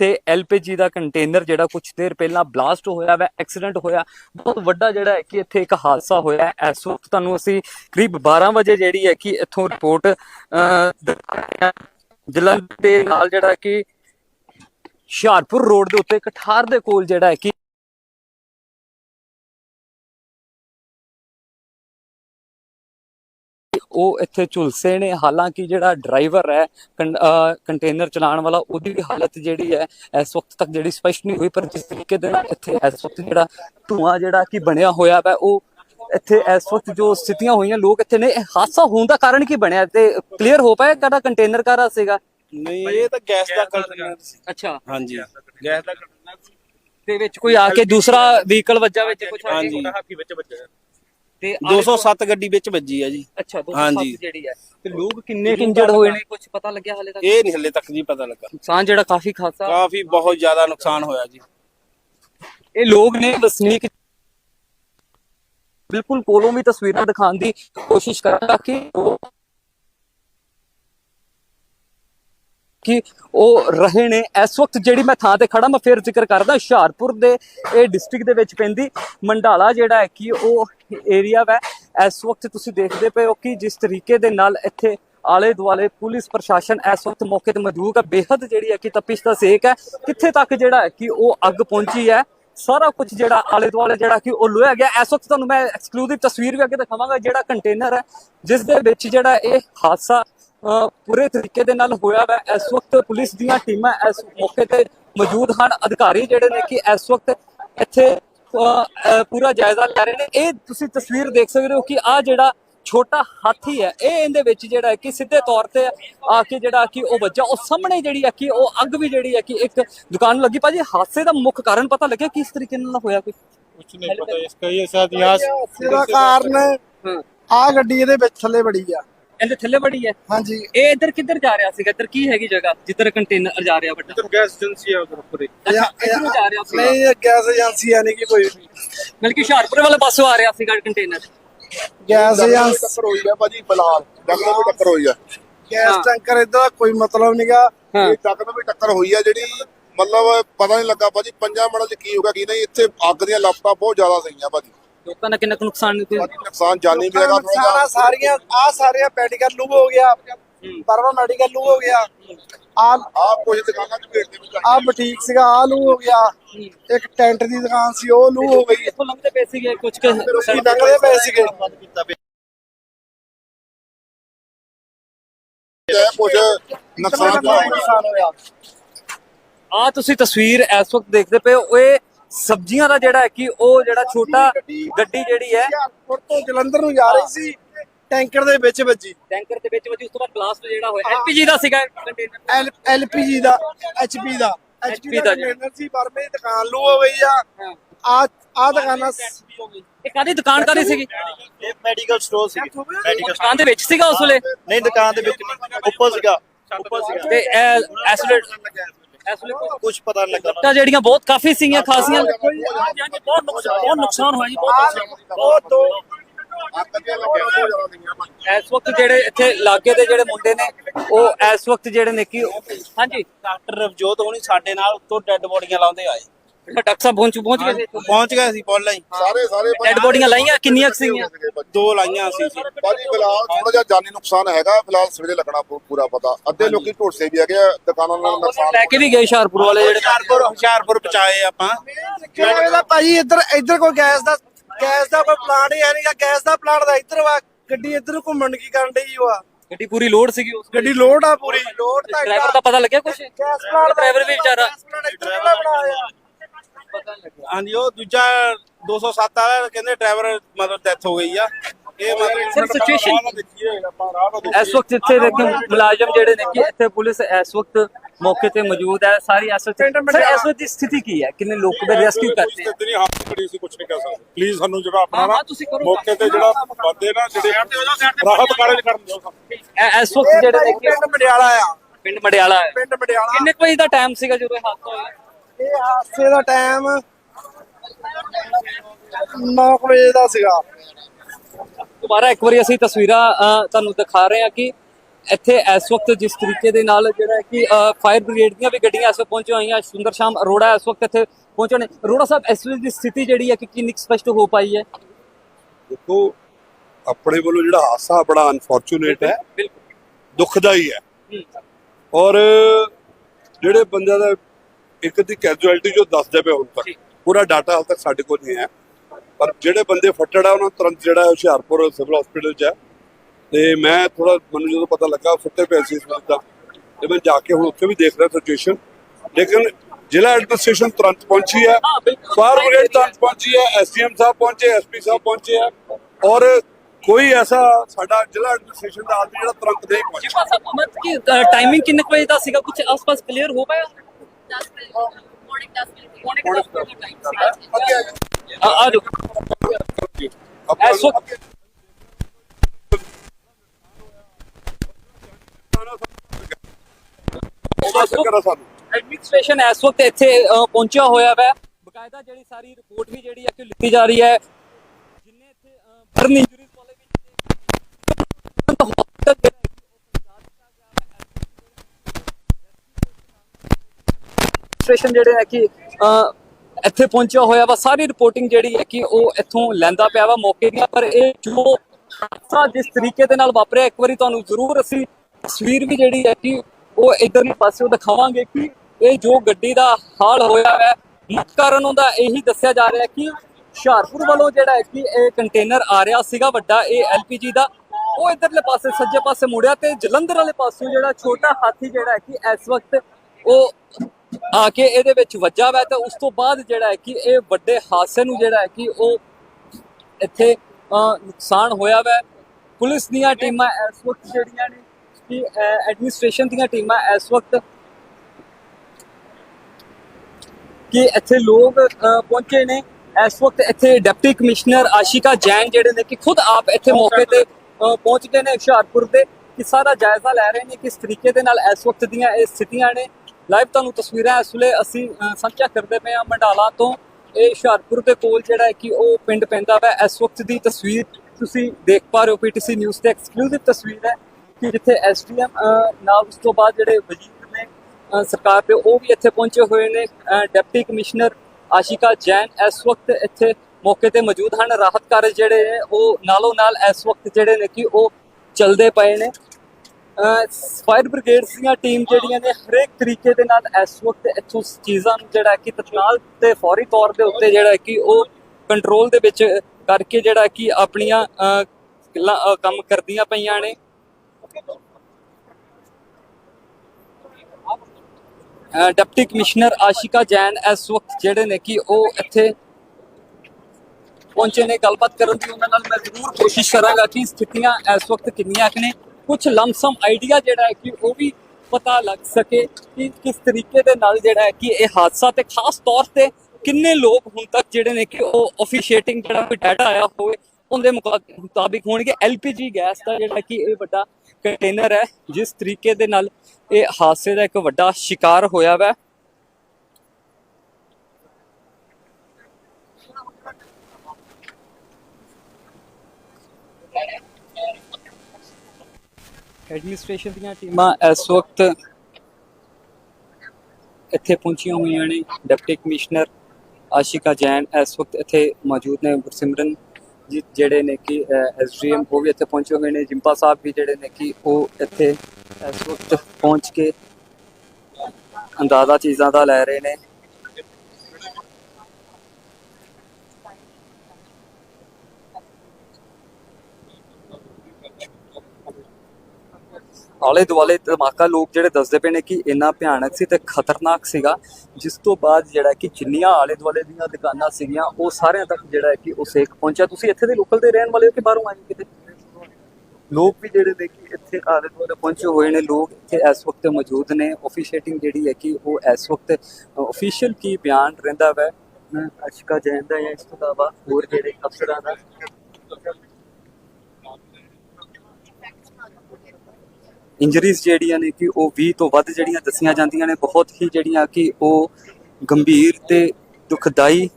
ਇੱਥੇ ਐਲਪੀਜੀ ਦਾ ਕੰਟੇਨਰ ਜਿਹੜਾ ਕੁਝ ਦੇਰ ਪਹਿਲਾਂ ਬਲਾਸਟ ਹੋਇਆ ਵੈ ਐਕਸੀਡੈਂਟ ਹੋਇਆ, ਬਹੁਤ ਵੱਡਾ ਜਿਹੜਾ ਹੈ ਕਿ ਇੱਥੇ ਇੱਕ ਹਾਦਸਾ ਹੋਇਆ ਇਸ ਵਕਤ ਤੁਹਾਨੂੰ ਅਸੀਂ ਕਰੀਬ 12 ਵਜੇ ਜਿਹੜੀ ਹੈ ਕਿ ਇੱਥੋਂ ਰਿਪੋਰਟ ਦਿਖਾ ਰਹੇ ਜਲੰਧਰ ਦੇ ਨਾਲ ਜਿਹੜਾ ਕਿ ਹੁਸ਼ਿਆਰਪੁਰ ਰੋਡ ਦੇ ਉੱਤੇ ਕਠਾਰ ਦੇ ਕੋਲ ਜਿਹੜਾ ਹੈ ਕਿ ਉਹ ਇੱਥੇ ਝੁਲਸੇ ਨੇ। ਹਾਲਾਂਕਿ ਜਿਹੜਾ ਡਰਾਈਵਰ ਹੈ ਕੰਟੇਨਰ ਚਲਾਉਣ ਵਾਲਾ ਉਹਦੀ ਵੀ ਹਾਲਤ ਜਿਹੜੀ ਹੈ ਇਸ ਵਕਤ ਤੱਕ ਜਿਹੜੀ ਸਪਸ਼ਟ ਨਹੀਂ ਹੋਈ ਪਰ ਜਿਸ ਤਰੀਕੇ ਦੇ ਨਾਲ ਇੱਥੇ ਇਸ ਵਕਤ ਜਿਹੜਾ ਧੂਆਂ ਜਿਹੜਾ ਕਿ ਬਣਿਆ ਹੋਇਆ ਵਾ ਉਹ ਇੱਥੇ ਇਸ ਵਕਤ ਜੋ ਸਥਿਤੀਆਂ ਹੋਈਆਂ ਲੋਕ ਇੱਥੇ ਨੇ ਹਾਦਸਾ ਹੋਣ ਦਾ ਕਾਰਨ ਕੀ ਬਣਿਆ? ਤੇ ਕਲੀਅਰ ਹੋ ਪਾਇਆ ਕਿਹੜਾ ਕੰਟੇਨਰ ਕਾਰਾ ਸੀਗਾ? ਨਹੀਂ ਇਹ ਤਾਂ ਗੈਸ ਦਾ ਕੰਟੇਨਰ ਸੀ। ਅੱਛਾ। ਹਾਂਜੀ। ਗੈਸ ਦਾ ਕੰਟੇਨਰ ਸੀ। ਤੇ ਵਿੱਚ ਕੋਈ ਆ ਕੇ ਦੂਸਰਾ ਵਹੀਕਲ ਵੱਜਾ ਵਿੱਚ ਕੁਝ ਹਾਂਜੀ। ਹਾਕੀ ਵਿੱਚ ਵੱਜਿਆ। ਤੇ 207 ਗੱਡੀ ਵਿੱਚ ਵੱਜੀ ਆ ਜੀ। ਅੱਛਾ 207 ਹਾਂਜੀ। ਜਿਹੜੀ ਹੈ ਤੇ ਲੋਕ ਕਿੰਨੇ ਇੰਜਰਡ ਹੋਏ ਨੇ? ਕੁਝ ਪਤਾ ਲੱਗਿਆ ਹਾਲੇ ਤੱਕ? ਇਹ ਨਹੀਂ ਹਲੇ ਤੱਕ ਜੀ ਪਤਾ ਲੱਗਾ। ਨੁਕਸਾਨ ਜਿਹੜਾ ਕਾਫੀ ਖਾਸਾ। ਕਾਫੀ ਬਹੁਤ ਜ਼ਿਆਦਾ ਨੁਕਸਾਨ ਹੋਇਆ ਜੀ। ਇਹ ਲੋਕ ਨੇ ਵਸਨੀਕ ਬਿਲਕੁਲ ਕੋਲੋਂ ਵੀ ਤਸਵੀਰਾਂ ਦਿਖਾਉਣ ਦੀ ਕੋਸ਼ਿਸ਼ ਕਰਾਂਗਾ ਕਿ ਉਹ ਕਿ ਉਹ ਰਹੇ ਨੇ। ਇਸ ਵਕਤ ਜਿਹੜੀ ਮੈਂ ਥਾਂ ਤੇ ਖੜਾ ਮੈਂ ਫਿਰ ਜ਼ਿਕਰ ਕਰਦਾ ਹੁਸ਼ਿਆਰਪੁਰ ਦੇ ਇਹ ਡਿਸਟ੍ਰਿਕਟ ਦੇ ਵਿੱਚ ਪੈਂਦੀ ਮੰਡਾਲਾ ਜਿਹੜਾ ਹੈ ਕਿ ਉਹ ਏਰੀਆ ਵਾ। ਇਸ ਵਕਤ ਤੁਸੀਂ ਦੇਖਦੇ ਪਏ ਹੋ ਕਿ ਜਿਸ ਤਰੀਕੇ ਦੇ ਨਾਲ ਇੱਥੇ ਆਲੇ ਦੁਆਲੇ ਪੁਲਿਸ ਪ੍ਰਸ਼ਾਸਨ ਇਸ ਵਕਤ ਮੌਕੇ ਤੇ ਮੌਜੂਦ ਹੈ। ਬੇਹੱਦ ਜਿਹੜੀ ਹੈ ਕਿ ਤਪਿਸ਼ ਦਾ ਸੇਕ ਹੈ। ਕਿੱਥੇ ਤੱਕ ਜਿਹੜਾ ਹੈ ਕਿ ਉਹ ਅੱਗ ਪਹੁੰਚੀ ਹੈ। ਸਾਰਾ ਕੁਝ ਜਿਹੜਾ ਆਲੇ ਦੁਆਲੇ ਜਿਹੜਾ ਕਿ ਉਹ ਲੋਇਆ ਗਿਆ। ਇਸ ਵਕਤ ਤੁਹਾਨੂੰ ਮੈਂ ਐਕਸਕਲੂਸਿਵ ਤਸਵੀਰ ਵੀ ਅੱਗੇ ਦਿਖਾਵਾਂਗਾ ਜਿਹੜਾ ਕੰਟੇਨਰ ਹੈ। ਜਿਸ ਦੇ ਵਿੱਚ ਜਿਹੜਾ ਇਹ ਹਾਦਸਾ ਅ, ਪੂਰੇ ਤਰੀਕੇ ਦੇ ਨਾਲ ਹੋਇਆ ਵਾ। ਇਸ ਵਕਤ ਪੁਲਿਸ ਦੀਆਂ ਟੀਮਾਂ ਇਸ ਮੌਕੇ ਤੇ ਮੌਜੂਦ ਹਨ। ਅਧਿਕਾਰੀ ਜਿਹੜੇ ਨੇ ਕਿ ਇਸ ਵਕਤ ਇੱਥੇ ਪੂਰਾ ਜਾਇਜ਼ਾ ਲੈ ਰਹੇ ਨੇ। ਇਹ ਤੁਸੀਂ ਤਸਵੀਰ ਦੇਖ ਸਕਦੇ ਹੋ ਕਿ ਆ ਜਿਹੜਾ ਛੋਟਾ ਹਾਥੀ ਹੈ ਇਹ ਇਹਦੇ ਵਿੱਚ ਜਿਹੜਾ ਹੈ ਕਿ ਸਿੱਧੇ ਤੌਰ ਤੇ ਆ ਕੇ ਜਿਹੜਾ ਕਿ ਉਹ ਵੱਜਾ। ਉਹ ਸਾਹਮਣੇ ਜਿਹੜੀ ਹੈ ਕਿ ਉਹ ਅੱਗ ਵੀ ਜਿਹੜੀ ਹੈ ਕਿ ਇੱਕ ਦੁਕਾਨ ਨੂੰ ਲੱਗੀ। ਭਾਜੀ ਹਾਦਸੇ ਦਾ ਮੁੱਖ ਕਾਰਨ ਪਤਾ ਲੱਗਿਆ? ਕਿਸ ਤਰੀਕੇ ਨਾਲ ਹੋਇਆ ਕੋਈ? ਕੁਝ ਨਹੀਂ ਪਤਾ ਇਸਕਾ ਇਹ ਸਾਥ ਯਹਾਂ ਇਹਦਾ ਕਾਰਨ ਆ ਗੱਡੀ ਇਹਦੇ ਵਿੱਚ ਥੱਲੇ ਬੜੀ ਆ। ਇਹਦੇ ਥੱਲੇ ਬੜੀ ਹੈ। ਹਾਂਜੀ। ਇਹ ਇੱਧਰ ਕਿੱਧਰ ਜਾ ਰਿਹਾ ਸੀਗਾ? ਇੱਧਰ ਕੀ ਹੈਗੀ ਜਗ੍ਹਾ ਜਿੱਧਰ ਕੰਟੇਨਰ ਜਾ ਰਿਹਾ ਵੱਡਾ? ਗੈਸ ਏਜੰਸੀ ਹੈ ਉਧਰ ਉੱਪਰ ਇੱਧਰੋਂ ਜਾ ਰਿਹਾ ਸੀਗਾ। ਨਹੀਂ ਇਹ ਗੈਸ ਏਜੰਸੀ ਆ ਨਹੀਂ ਕਿ ਕੋਈ ਮਤਲਬ ਕਿ ਹੁਸ਼ਿਆਰਪੁਰ ਵਾਲੇ ਪਾਸੋਂ ਆ ਰਿਹਾ ਸੀਗਾ ਕੰਟੇਨਰ ਗੈਸ ਏਜੰਸੀ ਟੱਕਰ ਹੋਈ ਆ ਭਾਜੀ ਫਿਲਹਾਲ ਜੱਗ ਨਾਲ ਵੀ ਟੱਕਰ ਹੋਈ ਆ। ਗੈਸ ਟੈਂਕਰ ਇਹਦਾ ਕੋਈ ਮਤਲਬ ਨਹੀਂਗਾ ਇਹ ਜੱਗ ਨਾਲ ਵੀ ਟੱਕਰ ਹੋਈ ਆ ਜਿਹੜੀ ਮਤਲਬ ਪਤਾ ਨਹੀਂ ਲੱਗਾ ਭਾਜੀ ਪੰਜਾਂ ਮਿੰਟਾਂ ਚ ਕੀ ਹੋ ਗਿਆ ਕੀ ਨਹੀਂ ਇੱਥੇ ਅੱਗ ਦੀਆਂ ਲਪਟਾਂ ਬਹੁਤ ਜ਼ਿਆਦਾ ਸੀਗੀਆਂ ਭਾਜੀ। ਲੋਕਾਂ ਦਾ ਕਿੰਨਾ ਕੁ ਨੁਕਸਾਨ ਭਾਜੀ ਨੁਕਸਾਨ ਜਾਨੀ ਵੀ ਹੈਗਾ ਸਾਰਾ ਸਾਰੀਆਂ ਆ ਸਾਰੀਆਂ ਮੈਡੀਕਲ ਲੂ ਹੋ ਗਿਆ। ਪਰਵਾ ਮੈਡੀਕਲ ਲੂ ਹੋ ਗਿਆ। ਆ ਆ ਕੁਝ ਦੁਕਾਨਾਂ ਚ ਭੇਟ ਦੇ ਵਿੱਚ ਆ ਬੁਟੀਕ ਸੀਗਾ ਆ ਲੂ ਹੋ ਗਿਆ। ਇੱਕ ਟੈਂਟ ਦੀ ਦੁਕਾਨ ਸੀ ਉਹ ਲੂ ਹੋ ਗਈ। ਇੱਥੋਂ ਲੰਘਦੇ ਪਏ ਸੀਗੇ? ਕੁਝ ਕੁ ਕੀ ਲੰਘਦੇ ਪਏ ਸੀਗੇ? ਕੁਝ ਨੁਕਸਾਨ ਤਾਂ ਹੋਇਆ। ਨੁਕਸਾਨ ਹੋਇਆ? ਆ ਤੁਸੀਂ ਤਸਵੀਰ ਇਸ ਵਕਤ ਦੇਖਦੇ ਪਏ ਹੋ। ਇਹ ਸਬਜ਼ੀਆਂ ਦਾ ਜਿਹੜਾ ਹੈ ਕਿ ਉਹ ਜਿਹੜਾ ਛੋਟਾ ਗੱਡੀ ਜਿਹੜੀ ਹੈ ਹੁਸ਼ਿਆਰਪੁਰ ਤੋਂ ਜਲੰਧਰ ਨੂੰ ਜਾ ਰਹੀ ਸੀ ਟੈਂਕਰ ਦੇ ਵਿੱਚ ਵੱਜੀ। ਟੈਂਕਰ ਦੇ ਵਿੱਚ ਵੱਜੀ ਉਸ ਤੋਂ ਬਾਅਦ ਬਲਾਸਟ ਜਿਹੜਾ ਹੋਇਆ ਐਲਪੀਜੀ ਦਾ ਸੀਗਾ ਕੰਟੇਨਰ ਐਲਪੀਜੀ ਦਾ ਐਚਪੀ ਦਾ। ਐਚਪੀ ਦਾ। ਕੰਟੇਨਰ ਸੀ ਪਰ ਮੇਰੀ ਦੁਕਾਨ ਲੂ ਹੋ ਗਈ ਆ। ਆ ਆ ਦੁਕਾਨਾਂ ਇਹ ਕਾਦੀ ਦੁਕਾਨ ਕਾਦੀ ਸੀਗੀ? ਇਹ ਮੈਡੀਕਲ ਸਟੋਰ ਸੀ ਮੈਡੀਕਲ ਦੁਕਾਨ ਦੇ ਵਿੱਚ ਸੀਗਾ ਉਸ ਵੇਲੇ? ਨਹੀਂ ਦੁਕਾਨ ਦੇ ਵਿੱਚ ਨਹੀਂ। ਉੱਪਰ ਸੀਗਾ ਉੱਪਰ ਸੀਗਾ। ਤੇ ਇਹ ਇਸ ਵੇਲੇ ਇਸ ਵੇਲੇ ਕੁਛ ਕੁਝ ਪਤਾ ਨਹੀਂ ਲੱਗਾ। ਤਾਂ ਜਿਹੜੀਆਂ ਬਹੁਤ ਕਾਫੀ ਸੀਗੀਆਂ ਖਾਸੀਆਂ। ਬਹੁਤ ਨੁਕਸਾਨ ਬਹੁਤ ਨੁਕਸਾਨ ਹੋਇਆ ਜੀ ਬਹੁਤ ਨੁਕਸਾਨ। ਉਹ ਦੋ ਅੱਗ ਦੀਆਂ ਲੱਗੀਆਂ ਬਹੁਤ ਜ਼ਿਆਦਾ ਸੀਗੀਆਂ ਭਾਜੀ ਇਸ ਵਕਤ ਜਿਹੜੇ ਇੱਥੇ ਲਾਗੇ ਦੇ ਜਿਹੜੇ ਮੁੰਡੇ ਨੇ ਉਹ ਇਸ ਵਕਤ ਜਿਹੜੇ ਨੇ ਕਿ ਹਾਂਜੀ। ਡਾਕਟਰ ਰਵਜੋਤ ਹੋਣੀ ਸਾਡੇ ਨਾਲ ਉੱਤੋਂ ਡੈੱਡ ਬੋਡੀਆਂ ਲਾਉਂਦੇ ਆਏ। ਡਾਕਟਰ ਸਾਹਿਬ ਪਹੁੰਚ ਪਹੁੰਚ ਗਏ ਸੀ? ਪਹੁੰਚ ਗਏ ਸੀ ਪਹਿਲਾਂ ਹੀ ਸਾਰੇ ਸਾਰੇ ਡੈਡ ਬੋਡੀਆਂ ਲਾਈਆਂ ਕਿੰਨੀਆਂ ਕੁ ਸੀਗੀਆਂ? ਦੋ ਲਾਈਆਂ ਸੀ ਜੀ। ਭਾਜੀ ਫਿਲਹਾਲ ਥੋੜਾ ਜਿਹਾ ਜਾਨੀ ਨੁਕਸਾਨ ਹੈਗਾ। ਫਿਲਹਾਲ ਸਵੇਰੇ ਲੱਗਣਾ ਪੂ- ਪੂਰਾ ਪਤਾ। ਅੱਧੇ ਲੋਕੀ ਢੋਸੇ ਵੀ ਹੈਗੇ ਆ, ਦੁਕਾਨਾਂ ਨਾਲ ਨੁਕਸਾਨ ਲੈ ਕੇ ਵੀ ਗਏ ਹੁਸ਼ਿਆਰਪੁਰ ਵਾਲੇ ਜਿਹੜੇ? ਹੁਸ਼ਿਆਰਪੁਰ ਹੁਸ਼ਿਆਰਪੁਰ ਪਹੁੰਚਾਏ ਆਪਾਂ। ਕਿਵੇਂ ਦਾ ਭਾਜੀ ਇੱਧਰ ਇੱਧਰ ਕੋਈ ਗੈਸ ਦਾ ਗੈਸ ਦਾ ਕੋਈ ਪਲਾਂਟ ਹੀ ਹੈ ਨਹੀਂਗਾ ਗੈਸ ਦਾ ਪਲਾਂਟ ਦਾ ਇੱਧਰ ਵਾ। ਗੱਡੀ ਇੱਧਰ ਘੁੰਮਣ ਕੀ ਕਰਨ ਡਈ ਵਾ ਗੱਡੀ ਪੂਰੀ ਲੋਡ ਸੀਗੀ ਉਸ ਗੱਡੀ ਲੋਡ ਆ ਪੂਰੀ। ਲੋਡ ਤਾਂ ਡਰਾਈਵਰ ਦਾ ਪਤਾ ਲੱਗਿਆ ਕੁਛ? ਗੈਸ ਪਲਾਂਟ ਡਰਾਈਵਰ ਵੀ ਵਿਚਾਰਾ। ਇੱਧਰ ਕਿਹੜਾ ਬਣਾਇਆ? ਹਾਂਜੀ ਉਹ ਦੂਜਾ 207 ਵਾਲਾ ਕਹਿੰਦੇ ਡਰਾਈਵਰ ਮਤਲਬ ਡੈਥ ਹੋ ਗਈ ਆ। ਇਹ ਮਤਲਬ ਨਾਲ ਦੇਖੀਏ। ਇਸ ਵਕਤ ਇੱਥੇ ਦੇਖੋ ਮੁਲਾਜ਼ਮ ਜਿਹੜੇ ਨੇ ਕਿ ਇੱਥੇ ਪੁਲਿਸ ਇਸ ਵਕਤ ਮੌਕੇ ਤੇ ਮੌਜੂਦ ਹੈ ਸਾਰੀ ਇਸ ਵਕਤ ਸਰ ਇਸ ਵਕਤ ਦੀ ਸਥਿਤੀ ਕੀ ਹੈ? ਕਿੰਨੇ ਲੋਕ ਦੇ ਰੈਸਕਿਊ ਕਰਦੇ ਆ ਇਤਨੀ ਹਾਲਤ ਬੜੀ ਸੀ ਕੁਝ ਨਹੀਂ ਕਹਿ ਸਕਦੇ। ਪਲੀਜ਼ ਸਾਨੂੰ ਜਿਹੜਾ ਆਪਣਾ ਹਾਂ, ਨਾ ਹਾਂ, ਕਰੋ। ਮੌਕੇ ਤੇ ਜਿਹੜਾ ਬੰਦੇ ਨਾ ਜਿਹੜੇ ਰਾਹਤ ਕਾਰਜ ਕਰਨ ਦਿਓ ਸਾਨੂੰ। ਇਹ- ਇਸ ਵਕਤ ਜਿਹੜੇ ਨੇ ਕਿ ਪਿੰਡ ਮੜਿਆਲਾ ਆ। ਪਿੰਡ ਮੜਿਆਲਾ ਹੈ। ਪਿੰਡ ਮੜਿਆਲਾ। ਕਿੰਨੇ ਵਜੇ ਦਾ ਟਾਈਮ ਸੀਗਾ ਜਦੋਂ ਇਹ ਹਾਦਸਾ ਹੋਇਆ? ਇਹ ਹਾਦਸੇ ਦਾ ਟਾਈਮ 9 ਵਜੇ ਦਾ ਸੀਗਾ। ਦੁਬਾਰਾ ਇੱਕ ਵਾਰੀ ਅਸੀਂ ਤਸਵੀਰਾਂ ਤੁਹਾਨੂੰ ਦਿਖਾ ਰਹੇ ਹਾਂ ਕਿ ਇੱਥੇ ਇਸ ਵਕਤ ਜਿਸ ਤਰੀਕੇ ਦੇ ਨਾਲ ਜਿਹੜਾ ਕਿ ਫਾਇਰ ਬ੍ਰਿਗੇਡ ਦੀਆਂ ਵੀ ਗੱਡੀਆਂ ਇਸ ਵਕਤ ਪਹੁੰਚੀਆਂ ਹੋਈਆਂ ਸੁੰਦਰ ਸ਼ਾਮ ਅਰੋੜਾ ਇਸ ਵਕਤ ਇੱਥੇ ਪਹੁੰਚੇ ਨੇ ਅਰੋੜਾ ਸਾਹਿਬ ਇਸ ਵੇਲੇ ਦੀ ਸਥਿਤੀ ਜਿਹੜੀ ਹੈ ਕਿ ਕਿੰਨੀ ਸਪਸ਼ਟ ਹੋ ਪਾਈ ਹੈ? ਦੇਖੋ ਆਪਣੇ ਵੱਲੋਂ ਜਿਹੜਾ ਹਾਦਸਾ ਬੜਾ ਅਨਫੋਰਚੂਨੇਟ ਹੈ। ਬਿਲਕੁਲ। ਦੁਖਦਾਈ ਹੈ। ਹੂੰ। ਔਰ ਜਿਹੜੇ ਬੰਦਿਆਂ ਦਾ ਇੱਕ ਦੀ ਕੈਜੁਅਲਟੀ ਜੋ ਦੱਸਦੇ ਪਏ ਹੁਣ ਤੱਕ। ਪੂਰਾ ਡਾਟਾ ਹਾਲ ਤੱਕ ਸਾਡੇ ਕੋਲ ਨਹੀਂ ਹੈ ਪਰ ਜਿਹੜੇ ਬੰਦੇ ਫੱਟੜ ਆ ਉਹਨਾਂ ਤੁਰੰਤ ਜਿਹੜਾ ਹੁਸ਼ਿਆਰਪੁਰ ਸਿਵਲ ਹਸਪੀਟਲ 'ਚ ਹੈ ਤੇ ਮੈਂ ਥੋੜਾ ਮੈਨੂੰ ਜਦੋਂ ਪਤਾ ਲੱਗਾ ਸੁੱਤੇ ਪਏ ਸੀ ਇਸ ਦਾ ਤੇ। ਮੈਂ ਜਾ ਕੇ ਹੁਣ ਉੱਥੇ ਵੀ ਦੇਖ ਰਿਹਾ ਸਿਚੁਏਸ਼ਨ ਲੇਕਿਨ ਜ਼ਿਲ੍ਹਾ ਐਡਮਿਨਿਸਟ੍ਰੇਸ਼ਨ ਤੁਰੰਤ ਪਹੁੰਚੀ ਹੈ। ਫਾਇਰ ਬ੍ਰਿਗੇਡ ਤੁਰੰਤ ਪਹੁੰਚੀ ਹੈ। ਐਸਡੀਐਮ ਸਾਹਿਬ ਪਹੁੰਚੇ ਐਸਪੀ ਸਾਹਿਬ ਪਹੁੰਚੇ ਹੈ। ਔਰ ਕੋਈ ਐਸਾ ਸਾਡਾ ਜ਼ਿਲ੍ਹਾ ਐਡਮਿਨਿਸਟ੍ਰੇਸ਼ਨ ਦਾ ਆਦਮੀ ਜਿਹੜਾ ਤੁਰੰਤ ਨਹੀਂ ਪਹੁੰਚਿਆ। ਜੀ ਸਾਹਿਬ ਮਤ ਕੀ ਟਾਈਮਿੰਗ ਕਿੰਨੇ ਵਜੇ ਦਾ ਸੀਗਾ? ਕੁਝ ਆਸ-ਪਾਸ ਕਲੀਅਰ ਹੋ ਪਾਇਆ? ਦਸ ਵਜੇ ਮਾਰਨਿੰਗ 10 ਵਜੇ Morning ਦਸ ਵਜੇ ਦਾ। time ਸੀਗਾ। ਅੱਗੇ ਆ ਜਾਓ। ਆ ਆ ਜਾਓ। ਆਪਾਂ ਇਸ ਵਕਤ- ਉਹਦਾ ਫਿਕਰ ਆ ਸਾਨੂੰ। ਐਡਮਿਨਿਸਟ੍ਰੇਸ਼ਨ ਇਸ ਵਕਤ ਇੱਥੇ ਪਹੁੰਚਿਆ ਹੋਇਆ ਹੈ ਬਕਾਇਦਾ ਜਿਹੜੀ ਸਾਰੀ ਰਿਪੋਰਟ ਵੀ ਜਿਹੜੀ ਹੈ ਕਿ ਲਿੱਤੀ ਜਾ ਰਹੀ ਹੈ ਜਿੰਨੇ ਇੱਥੇ ਬਰਨ ਇੰਜਰੀਜ਼ ਵਾਲੇ ਵੀ ਜਿਹੜੇ hospital ਜਿਹੜਾ ਹੈ ਕਿ ਉਹ ਪਹੁੰਚਾ ਦਿੱਤਾ ਗਿਆ ਹੈ ਐਡਮਿਨਿਸਟ੍ਰੇਸ਼ਨ ਜਿਹੜੇ ਹੈ ਕਿ ਇੱਥੇ ਪਹੁੰਚਿਆ ਹੋਇਆ ਵਾ, ਸਾਰੀ ਰਿਪੋਰਟਿੰਗ ਜਿਹੜੀ ਹੈ ਕਿ ਉਹ ਇੱਥੋਂ ਲੈਂਦਾ ਪਿਆ ਵਾ ਮੌਕੇ ਦੀਆਂ, ਪਰ ਇਹ ਜੋ ਹਾਦਸਾ ਜਿਸ ਤਰੀਕੇ ਦੇ ਨਾਲ ਵਾਪਰਿਆ, ਇੱਕ ਵਾਰੀ ਤੁਹਾਨੂੰ ਜ਼ਰੂਰ ਅਸੀਂ ਤਸਵੀਰ ਵੀ ਜਿਹੜੀ ਹੈ ਕਿ ਉਹ ਇਧਰਲੇ ਪਾਸੇ ਦਿਖਾਵਾਂਗੇ ਕਿ ਇਹ ਜੋ ਗੱਡੀ ਦਾ ਹਾਲ ਹੋਇਆ ਹੈ, ਮੁੱਖ ਕਾਰਨ ਉਹਦਾ ਇਹੀ ਦੱਸਿਆ ਜਾ ਰਿਹਾ ਕਿ ਹੁਸ਼ਿਆਰਪੁਰ ਵੱਲੋਂ ਜਿਹੜਾ ਹੈ ਕਿ ਇਹ ਕੰਟੇਨਰ ਆ ਰਿਹਾ ਸੀਗਾ, ਵੱਡਾ ਇਹ ਐਲਪੀਜੀ ਦਾ, ਉਹ ਇਧਰਲੇ ਪਾਸੇ, ਸੱਜੇ ਪਾਸੇ ਮੁੜਿਆ ਤੇ ਜਲੰਧਰ ਵਾਲੇ ਪਾਸੋਂ ਜਿਹੜਾ ਛੋਟਾ ਹਾਥੀ ਜਿਹੜਾ ਹੈ ਕਿ ਇਸ ਵਕਤ ਉਹ ਆ ਕੇ ਇਹਦੇ ਵਿੱਚ ਵੱਜਾ ਵਾ ਤੇ ਉਸ ਤੋਂ ਬਾਅਦ ਜਿਹੜਾ ਹੈ ਕਿ ਇਹ ਵੱਡੇ ਹਾਦਸੇ ਨੂੰ ਜਿਹੜਾ ਹੈ ਕਿ ਉਹ ਇੱਥੇ ਅ, ਨੁਕਸਾਨ ਹੋਇਆ ਵਾ। ਪੁਲਿਸ ਦੀਆਂ ਟੀਮਾਂ ਇਸ ਵਕਤ ਜਿਹੜੀਆਂ ਨੇ ਕਿ ਐਡਮਿਨਿਸਟ੍ਰੇਸ਼ਨ ਦੀਆਂ ਟੀਮਾਂ ਇਸ ਵਕਤ ਕਿ ਇੱਥੇ ਲੋਕ ਅ, ਪਹੁੰਚੇ ਨੇ। ਇਸ ਵਕਤ ਇੱਥੇ ਡਿਪਟੀ ਕਮਿਸ਼ਨਰ ਆਸ਼ਿਕਾ ਜੈਨ ਜਿਹੜੇ ਨੇ ਕਿ ਖੁਦ ਆਪ ਇੱਥੇ ਮੌਕੇ ਤੇ ਅ, ਪਹੁੰਚ ਗਏ ਨੇ ਹੁਸ਼ਿਆਰਪੁਰ ਦੇ ਕਿ ਸਾਰਾ ਜਾਇਜ਼ਾ ਲੈ ਰਹੇ ਨੇ ਕਿਸ ਤਰੀਕੇ ਦੇ ਨਾਲ ਇਸ ਵਕਤ ਦੀਆਂ ਇਹ ਸਥਿਤੀਆਂ ਨੇ। ਲਾਈਵ ਤੁਹਾਨੂੰ ਤਸਵੀਰਾਂ ਇਸ ਵੇਲੇ ਅਸੀਂ ਸਾਂਝਾ ਕਰਦੇ ਪਏ ਹਾਂ ਮੰਡਾਲਾ ਤੋਂ। ਇਹ ਹੁਸ਼ਿਆਰਪੁਰ ਦੇ ਕੋਲ ਜਿਹੜਾ ਹੈ ਕਿ ਉਹ ਪਿੰਡ ਪੈਂਦਾ ਵਾ। ਇਸ ਵਕਤ ਦੀ ਤਸਵੀਰ ਤੁਸੀਂ ਦੇਖ ਪਾ ਰਹੇ ਹੋ ਪੀਟੀਸੀ ਨਿਊਜ਼ ਤੇ ਐਕਸਕਲੂਸਿਵ ਤਸਵੀਰ ਹੈ ਕਿ ਜਿੱਥੇ ਐਸਡੀਐਮ ਨਾਲ ਉਸ ਤੋਂ ਬਾਅਦ ਜਿਹੜੇ ਵਜ਼ੀਰ ਨੇ ਸਰਕਾਰ ਦੇ, ਉਹ ਵੀ ਇੱਥੇ ਪਹੁੰਚੇ ਹੋਏ ਨੇ। ਡਿਪਟੀ ਕਮਿਸ਼ਨਰ ਆਸ਼ਿਕਾ ਜੈਨ ਇਸ ਵਕਤ ਇੱਥੇ ਮੌਕੇ ਤੇ ਮੌਜੂਦ ਹਨ। ਰਾਹਤ ਕਾਰਜ ਜਿਹੜੇ ਨੇ ਉਹ ਨਾਲੋਂ ਨਾਲ ਇਸ ਵਕਤ ਜਿਹੜੇ ਨੇ ਕਿ ਉਹ ਚੱਲਦੇ ਪਏ ਨੇ। ਫਾਇਰ ਬ੍ਰਿਗੇਡ ਦੀਆਂ ਟੀਮ ਜਿਹੜੀਆਂ ਨੇ, ਹਰੇਕ ਤਰੀਕੇ ਦੇ ਨਾਲ ਇਸ ਵਕਤ ਇੱਥੋਂ ਚੀਜ਼ਾਂ ਨੂੰ ਜਿਹੜਾ ਕਿ ਤਤਕਾਲ ਤੇ ਫੌਰੀ ਤੌਰ ਦੇ ਉੱਤੇ ਜਿਹੜਾ ਕਿ ਉਹ ਕੰਟਰੋਲ ਦੇ ਵਿੱਚ ਕਰਕੇ ਜਿਹੜਾ ਕਿ ਆਪਣੀਆਂ ਕੰਮ ਕਰਦੀਆਂ ਪਈਆਂ ਨੇ। ਡਿਪਟੀ ਕਮਿਸ਼ਨਰ ਆਸ਼ਿਕਾ ਜੈਨ ਇਸ ਵਕਤ ਜਿਹੜੇ ਨੇ ਕਿ ਉਹ ਇੱਥੇ ਪਹੁੰਚੇ ਨੇ। ਗੱਲਬਾਤ ਕਰਨ ਦੀ ਉਹਨਾਂ ਨਾਲ ਮੈਂ ਜ਼ਰੂਰ ਕੋਸ਼ਿਸ਼ ਕਰਾਂਗਾ ਕਿ ਸਥਿਤੀਆਂ ਇਸ ਵਕਤ ਕਿੰਨੀਆਂ ਨੇ। ਕੁਝ ਲਮਸਮ ਆਈਡੀਆ ਜਿਹੜਾ ਹੈ ਕਿ ਉਹ ਵੀ ਪਤਾ ਲੱਗ ਸਕੇ ਕਿ ਕਿਸ ਤਰੀਕੇ ਦੇ ਨਾਲ ਜਿਹੜਾ ਹੈ ਕਿ ਇਹ ਹਾਦਸਾ ਤੇ ਖਾਸ ਤੌਰ ਤੇ ਕਿੰਨੇ ਲੋਕ ਹੁਣ ਤੱਕ ਜਿਹੜੇ ਨੇ ਕਿ ਉਹ ਅਫੀਸ਼ੀਏਟਿੰਗ ਜਿਹੜਾ ਕੋਈ ਡਾਟਾ ਆਇਆ ਹੋਵੇ, ਉਹਦੇ ਮੁਕਾ- ਮੁਤਾਬਿਕ ਹੋਣਗੇ। ਐਲਪੀਜੀ ਗੈਸ ਦਾ ਜਿਹੜਾ ਕਿ ਇਹ ਵੱਡਾ ਕੰਟੇਨਰ ਹੈ, ਜਿਸ ਤਰੀਕੇ ਦੇ ਨਾਲ ਇਹ ਹਾਦਸੇ ਦਾ ਇੱਕ ਵੱਡਾ ਸ਼ਿਕਾਰ ਹੋਇਆ ਵਾ। ਐਡਮਿਨਿਸਟ੍ਰੇਸ਼ਨ ਦੀਆਂ ਟੀਮਾਂ ਇਸ ਵਕਤ ਇੱਥੇ ਪਹੁੰਚੀਆਂ ਹੋਈਆਂ ਨੇ, ਡਿਪਟੀ ਕਮਿਸ਼ਨਰ ਆਸ਼ਿਕਾ ਜੈਨ ਇਸ ਵਕਤ ਇੱਥੇ ਮੌਜੂਦ ਨੇ, ਗੁਰਸਿਮਰਨ ਜੀ ਜਿਹੜੇ ਨੇ ਕਿ ਐਸਡੀਐਮ ਉਹ ਵੀ ਇੱਥੇ ਪਹੁੰਚੇ ਹੋਏ ਨੇ, ਜਿੰਪਾ ਸਾਹਿਬ ਵੀ ਜਿਹੜੇ ਨੇ ਕਿ ਉਹ ਇੱਥੇ ਇਸ ਵਕਤ ਪਹੁੰਚ ਕੇ ਅੰਦਾਜ਼ਾ ਚੀਜ਼ਾਂ ਦਾ ਲੈ ਰਹੇ ਨੇ। ਆਲੇ ਦੁਆਲੇ ਧਮਾਕਾ ਲੋਕ ਜਿਹੜੇ ਦੱਸਦੇ ਪਏ ਨੇ ਕਿ ਇੰਨਾ ਭਿਆਨਕ ਸੀ ਤੇ ਖਤਰਨਾਕ ਸੀਗਾ। ਜਿਸ ਤੋਂ ਬਾਅਦ ਜਿਹੜਾ ਕਿ ਜਿੰਨੀਆਂ ਆਲੇ ਦੁਆਲੇ ਦੀਆਂ ਦੁਕਾਨਾਂ ਸੀਗੀਆਂ, ਉਹ ਸਾਰਿਆਂ ਤੱਕ ਜਿਹੜਾ ਕਿ ਉਹ ਸੇਕ ਪਹੁੰਚਿਆ। ਤੁਸੀਂ ਇੱਥੇ ਦੇ ਲੋਕਲ ਦੇ ਰਹਿਣ ਵਾਲੇ ਹੋ ਕਿ ਬਾਹਰੋਂ ਆਏ ਕਿਤੇ? ਲੋਕ ਵੀ ਜਿਹੜੇ ਨੇ ਕਿ ਇੱਥੇ ਆਲੇ ਦੁਆਲੇ ਪਹੁੰਚੇ ਹੋਏ ਨੇ। ਲੋਕ ਇੱਥੇ ਇਸ ਵਕਤ ਮੌਜੂਦ ਨੇ। ਆਫੀਸ਼ੀਏਟਿੰਗ ਜਿਹੜੀ ਹੈ ਕਿ ਉਹ ਇਸ ਵਕਤ ਅਫੀਸ਼ੀਅਲ ਕੀ ਬਿਆਨ ਰਹਿੰਦਾ ਵੈ? ਅਸ਼ਕਾ ਜੈਨ ਦਾ ਜਾਂ ਇਸ ਤੋਂ ਇਲਾਵਾ ਹੋਰ ਜਿਹੜੇ ਅਫਸਰਾਂ ਦਾ? ਇੰਜਰੀਜ਼ ਜਿਹੜੀਆਂ ਨੇ ਕਿ ਉਹ 20 ਤੋਂ ਵੱਧ ਜਿਹੜੀਆਂ ਦੱਸੀਆਂ ਜਾਂਦੀਆਂ ਨੇ, ਬਹੁਤ ਹੀ ਜਿਹੜੀਆਂ ਕਿ ਉਹ ਗੰਭੀਰ ਤੇ ਦੁਖਦਾਈ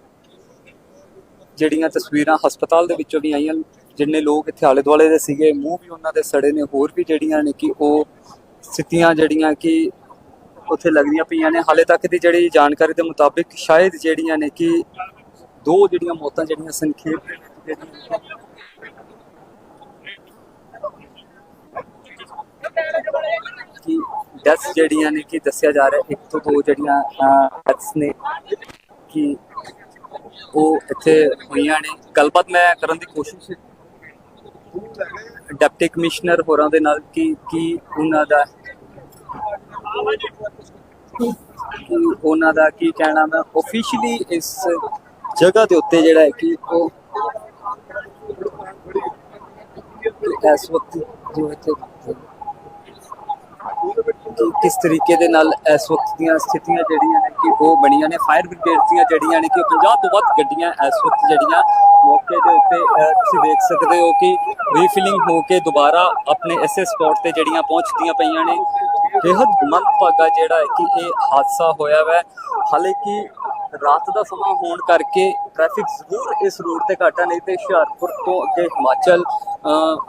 ਜਿਹੜੀਆਂ ਤਸਵੀਰਾਂ ਹਸਪਤਾਲ ਦੇ ਵਿੱਚੋਂ ਵੀ ਆਈਆਂ, ਜਿੰਨੇ ਲੋਕ ਇੱਥੇ ਆਲੇ ਦੁਆਲੇ ਦੇ ਸੀਗੇ, ਮੂੰਹ ਵੀ ਉਹਨਾਂ ਦੇ ਸੜੇ ਨੇ, ਹੋਰ ਵੀ ਜਿਹੜੀਆਂ ਨੇ ਕਿ ਉਹ ਸਥਿਤੀਆਂ ਜਿਹੜੀਆਂ ਕਿ ਉੱਥੇ ਲੱਗਦੀਆਂ ਪਈਆਂ ਨੇ। ਹਾਲੇ ਤੱਕ ਦੀ ਜਿਹੜੀ ਜਾਣਕਾਰੀ ਦੇ ਮੁਤਾਬਿਕ ਸ਼ਾਇਦ ਜਿਹੜੀਆਂ ਨੇ ਕਿ ਦੋ ਜਿਹੜੀਆਂ ਮੌਤਾਂ ਜਿਹੜੀਆਂ ਸੰਖੇਪ ਦੇ ਵਿੱਚ ਜਿਹੜੀਆਂ ਕਿ ਡੈਥ ਜਿਹੜੀਆਂ ਨੇ ਕਿ ਦੱਸਿਆ ਜਾ ਰਿਹਾ, ਇੱਕ ਤੋਂ ਦੋ ਜਿਹੜੀਆਂ ਡੈਥਸ ਨੇ ਕਿ ਉਹ ਇੱਥੇ ਹੋਈਆਂ ਨੇ। ਗੱਲਬਾਤ ਮੈਂ ਕਰਨ ਦੀ ਕੋਸ਼ਿਸ਼ ਡਿਪਟੀ ਕਮਿਸ਼ਨਰ ਹੋਰਾਂ ਦੇ ਨਾਲ ਕਿ, ਕੀ ਉਹਨਾਂ ਦਾ ਉਹਨਾਂ ਦਾ ਕੀ ਕਹਿਣਾ ਮੈਂ ਆਫੀਸ਼ੀਅਲੀ ਇਸ ਜਗ੍ਹਾ ਦੇ ਉੱਤੇ ਜਿਹੜਾ ਹੈ ਕਿ ਉਹ ਇਸ ਵਕਤ ਜੋ ਇੱਥੇ ਕਿ ਕਿਸ ਤਰੀਕੇ ਦੇ ਨਾਲ ਇਸ ਵਕਤ ਦੀਆਂ ਸਥਿਤੀਆਂ ਜਿਹੜੀਆਂ ਨੇ ਕਿ ਉਹ ਬਣੀਆਂ ਨੇ? ਫਾਇਰ ਬ੍ਰਿਗੇਡ ਦੀਆਂ ਜਿਹੜੀਆਂ ਨੇ ਕਿ ਉਹ 50 ਤੋਂ ਵੱਧ ਗੱਡੀਆਂ ਇਸ ਵਕਤ ਜਿਹੜੀਆਂ ਮੌਕੇ ਦੇ ਉੱਤੇ ਤੁਸੀਂ ਦੇਖ ਸਕਦੇ ਹੋ ਕਿ ਰੀਫਿਲਿੰਗ ਹੋ ਕੇ ਦੁਬਾਰਾ ਆਪਣੇ ਇਸੇ ਸਪੌਟ ਤੇ ਜਿਹੜੀਆਂ ਪਹੁੰਚਦੀਆਂ ਪਈਆਂ ਨੇ। ਬੇहद ਮੰਦਭਾਗਾ ਜਿਹੜਾ ਹੈ ਕਿ ਇਹ ਹਾਦਸਾ ਹੋਇਆ ਵੈ। ਹਾਲਾਂਕਿ ਰਾਤ ਦਾ ਸਮਾਂ ਹੋਣ ਕਰਕੇ ਟ੍ਰੈਫਿਕ ਜ਼ਰੂਰ ਇਸ ਰੋਡ ਤੇ ਘੱਟ ਹੈ ਨਹੀਂ ਤੇ ਹੁਸ਼ਿਆਰਪੁਰ ਤੋਂ ਅੱਗੇ ਹਿਮਾਚਲ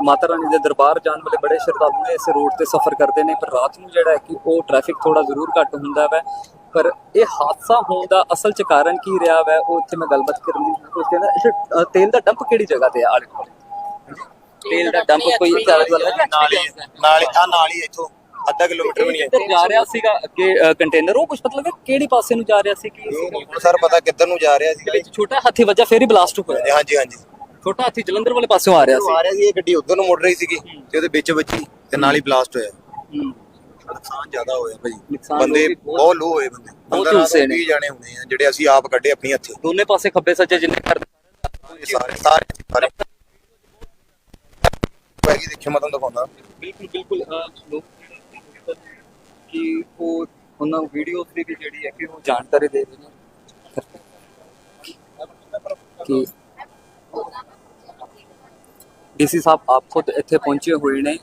ਮਾਤਾ ਰਾਣੀ ਦੇ ਦਰਬਾਰ ਜਾਣ ਵਾਲੇ ਬੜੇ ਸ਼ਰਧਾਲੂ ਨੇ ਇਸ ਰੋਡ ਤੇ ਸਫ਼ਰ ਕਰਦੇ ਨੇ ਪਰ ਰਾਤ ਨੂੰ ਜਿਹੜਾ ਹੈ ਕਿ ਉਹ ਟ੍ਰੈਫਿਕ ਥੋੜਾ ਜ਼ਰੂਰ ਘੱਟ ਹੁੰਦਾ ਵੈ। ਪਰ ਇਹ ਹਾਦਸਾ ਹੋਣ ਦਾ ਅਸਲ ਚ ਕਾਰਨ ਕੀ ਰਿਹਾ ਵੈ ਉਹ ਇੱਥੇ ਮੈਂ ਗੱਲਬਾਤ ਕਰਨ ਦੀ ਕੋਸ਼ਿਸ਼ ਕਹਿੰਦਾ ਇਹ ਤੇਲ ਦਾ ਡੰਪ ਕਿਹੜੀ ਜਗ੍ਹਾ ਤੇ ਆ ਆਲੇ ਦੁਆਲੇ? ਤੇਲ ਦਾ ਡੰਪ ਕੋਈ ਚਾਰ ਵਾਲਾ ਨਾਲ ਹੀ ਨਾਲ ਹੀ ਆ ਨਾਲ ਹੀ ਇੱਥੋਂ ਅੱਧਾ ਕਿਲੋਮੀਟਰ ਵੀ ਨਹੀਂ ਹੈ। ਜਾ ਰਿਹਾ ਸੀਗਾ? ਅੱਗੇ ਕੰਟੇਨਰ ਉਹ ਕੁਝ ਮਤਲਬ ਕਿਹੜੀ ਪਾਸੇ ਨੂੰ ਜਾ ਰਿਹਾ ਸੀ ਕਿ ਹੁਣ ਸਰ ਪਤਾ ਕਿੱਧਰ ਨੂੰ ਜਾ ਰਿਹਾ ਸੀ। ਛੋਟਾ ਹਾਥੀ ਵੱਜਾ ਫੇਰ ਹੀ ਬਲਾਸਟ ਹੋਇਆ ਹਾਂਜੀ ਹਾਂਜੀ। ਛੋਟਾ ਹਾਥੀ ਜਲੰਧਰ ਵਾਲੇ ਪਾਸਿਓਂ ਆ ਰਿਹਾ ਸੀ। ਆ ਰਿਹਾ ਸੀ ਇਹ ਗੱਡੀ ਉਧਰ ਨੂੰ ਮੁੜ ਰਹੀ ਸੀਗੀ ਤੇ ਉਹਦੇ ਵਿੱਚ ਵੱਜੀ ਤੇ ਨਾਲ ਹੀ ਬਲਾਸਟ ਹੋਇਆ। ਨੁਕਸਾਨ ਜ਼ਿਆਦਾ ਹੋਇਆ ਭਾਜੀ। ਬੰਦੇ ਬਹੁਤ- ਲੋ ਹੋਏ ਬੰਦੇ। ਬਹੁਤ 15 ਝੁਲਸੇ ਤੋਂ ਨੇ। 20 ਜਾਣੇ ਹੋਣੇ ਆ ਜਿਹੜੇ ਅਸੀਂ ਆਪ ਕੱਢੇ ਆਪਣੀ ਹੱਥੇ। ਦੋਨੇ ਪਾਸੇ ਖੱਬੇ ਸੱਜੇ ਜਿੰਨੇ ਕਰ ਇਹ ਸਾਰੇ ਸਾਰੇ ਸਾਰੇ। ਪੈਗੀ ਦੇਖਿਓ ਮੈਂ ਤੁਹਾਨੂੰ ਦਿਖਾਉਂਦਾ। ਬਿਲਕੁਲ ਬਿਲਕੁਲ ਲੋਕ ਕਿ ਉਹ ਉਹਨਾਂ ਵੀਡੀਓਜ਼ ਦੀ ਵੀ ਜਿਹੜੀ ਹੈ ਕਿ ਉਹ ਜਾਣਕਾਰੀ ਦੇ ਰਹੇ ਨੇ ਕਿ ਡੀਸੀ ਸਾਹਿਬ ਆਪ ਖੁਦ ਇੱਥੇ ਪਹੁੰਚੇ ਹੋਏ ਨੇ।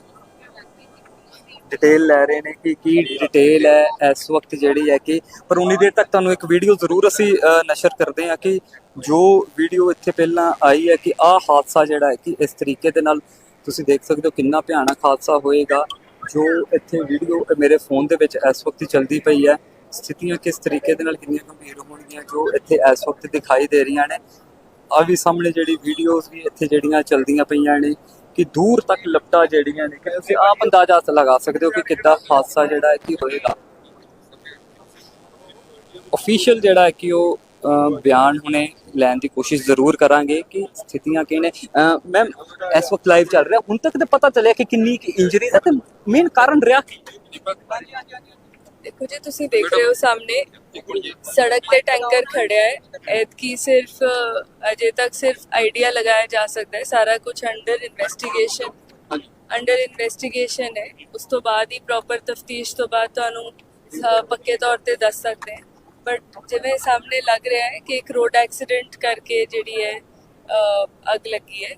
ਡਿਟੇਲ ਲੈ ਰਹੇ ਨੇ ਕਿ ਕੀ ਡਿਟੇਲ ਹੈ ਇਸ ਵਕਤ ਜਿਹੜੀ ਹੈ ਕਿ ਪਰ ਉਨੀ ਦੇਰ ਤੱਕ ਤੁਹਾਨੂੰ ਇੱਕ ਵੀਡੀਓ ਜ਼ਰੂਰ ਅਸੀਂ ਨਸ਼ਰ ਕਰਦੇ ਹਾਂ ਕਿ ਜੋ ਵੀਡੀਓ ਇੱਥੇ ਪਹਿਲਾਂ ਆਈ ਹੈ ਕਿ ਆਹ ਹਾਦਸਾ ਜਿਹੜਾ ਹੈ ਕਿ ਇਸ ਤਰੀਕੇ ਦੇ ਨਾਲ ਤੁਸੀਂ ਦੇਖ ਸਕਦੇ ਹੋ ਕਿੰਨਾ ਭਿਆਨਕ ਹਾਦਸਾ ਹੋਏਗਾ। ਜੋ ਇੱਥੇ ਵੀਡੀਓ ਮੇਰੇ ਫੋਨ ਦੇ ਵਿੱਚ ਇਸ ਵਕਤ ਚੱਲਦੀ ਪਈ ਹੈ। ਸਥਿਤੀਆਂ ਕਿਸ ਤਰੀਕੇ ਦੇ ਨਾਲ ਕਿੰਨੀਆਂ ਗੰਭੀਰ ਹੋਣਗੀਆਂ, ਜੋ ਇੱਥੇ ਇਸ ਵਕਤ ਦਿਖਾਈ ਦੇ ਰਹੀਆਂ ਨੇ। ਆ ਵੀ ਸਾਹਮਣੇ ਜਿਹੜੀ ਵੀਡੀਓਜ਼ ਵੀ ਇੱਥੇ ਜਿਹੜੀਆਂ ਚੱਲਦੀਆਂ ਪਈਆਂ ਨੇ, ਕਿ ਦੂਰ ਤੱਕ ਲਪਟਾ ਜਿਹੜੀਆਂ ਨੇ, ਕਿ ਤੁਸੀਂ ਆਪ ਅੰਦਾਜ਼ਾ ਲਗਾ ਸਕਦੇ ਹੋ ਕਿ ਕਿੱਦਾਂ ਹਾਦਸਾ ਜਿਹੜਾ ਹੈ ਕਿ ਹੋਏਗਾ। ਅਫੀਸ਼ੀਅਲ ਜਿਹੜਾ ਹੈ ਕਿ ਉਹ ਬਿਆਨ ਹੁਣੇ ਲੈਣ ਦੀ ਕੋਸ਼ਿਸ਼ ਜ਼ਰੂਰ ਕਰਾਂਗੇ ਕਿ ਸਥਿਤੀਆਂ ਕੀ ਨੇ। ਮੈਮ ਇਸ ਵਕਤ ਲਾਈਵ ਚੱਲ ਰਿਹਾ। ਹੁਣ ਤੱਕ ਤਾਂ ਪਤਾ ਚੱਲਿਆ ਕਿ ਕਿੰਨੀ ਇੰਜਰੀਜ਼ ਹੈ ਤੇ ਮੇਨ ਕਾਰਨ ਰਿਹਾ ਕੀ? ਦੇਖੋ ਤੁਸੀਂ ਦੇਖ ਰਹੇ ਹੋ ਸਾਹਮਣੇ। ਸੜਕ ਤੇ ਟੈਂਕਰ ਖੜਿਆ ਹੈ। ਐਤਕੀ ਸਿਰਫ ਅਜੇ ਤੱਕ ਸਿਰਫ ਆਈਡੀਆ ਲਗਾਇਆ ਜਾ ਸਕਦਾ ਹੈ। ਸਾਰਾ ਕੁਝ ਅੰਡਰ ਇਨਵੈਸਟੀਗੇਸ਼ਨ ਅੰਡਰ ਇਨਵੈਸਟੀਗੇਸ਼ਨ ਹੈ। ਉਸ ਤੋਂ ਬਾਅਦ ਹੀ ਪ੍ਰੋਪਰ ਤਫਤੀਸ਼ ਤੋਂ ਬਾਅਦ ਤੁਹਾਨੂੰ ਪੱਕੇ ਤੌਰ ਤੇ ਦੱਸ ਸਕਦੇ ਹਾਂ। ਬਟ ਜਿਵੇਂ ਸਾਹਮਣੇ ਲੱਗ ਰਿਹਾ ਹੈ ਕਿ ਇੱਕ ਰੋਡ ਐਕਸੀਡੈਂਟ ਕਰਕੇ ਜਿਹੜੀ ਹੈ ਅੱਗ ਲੱਗੀ ਹੈ।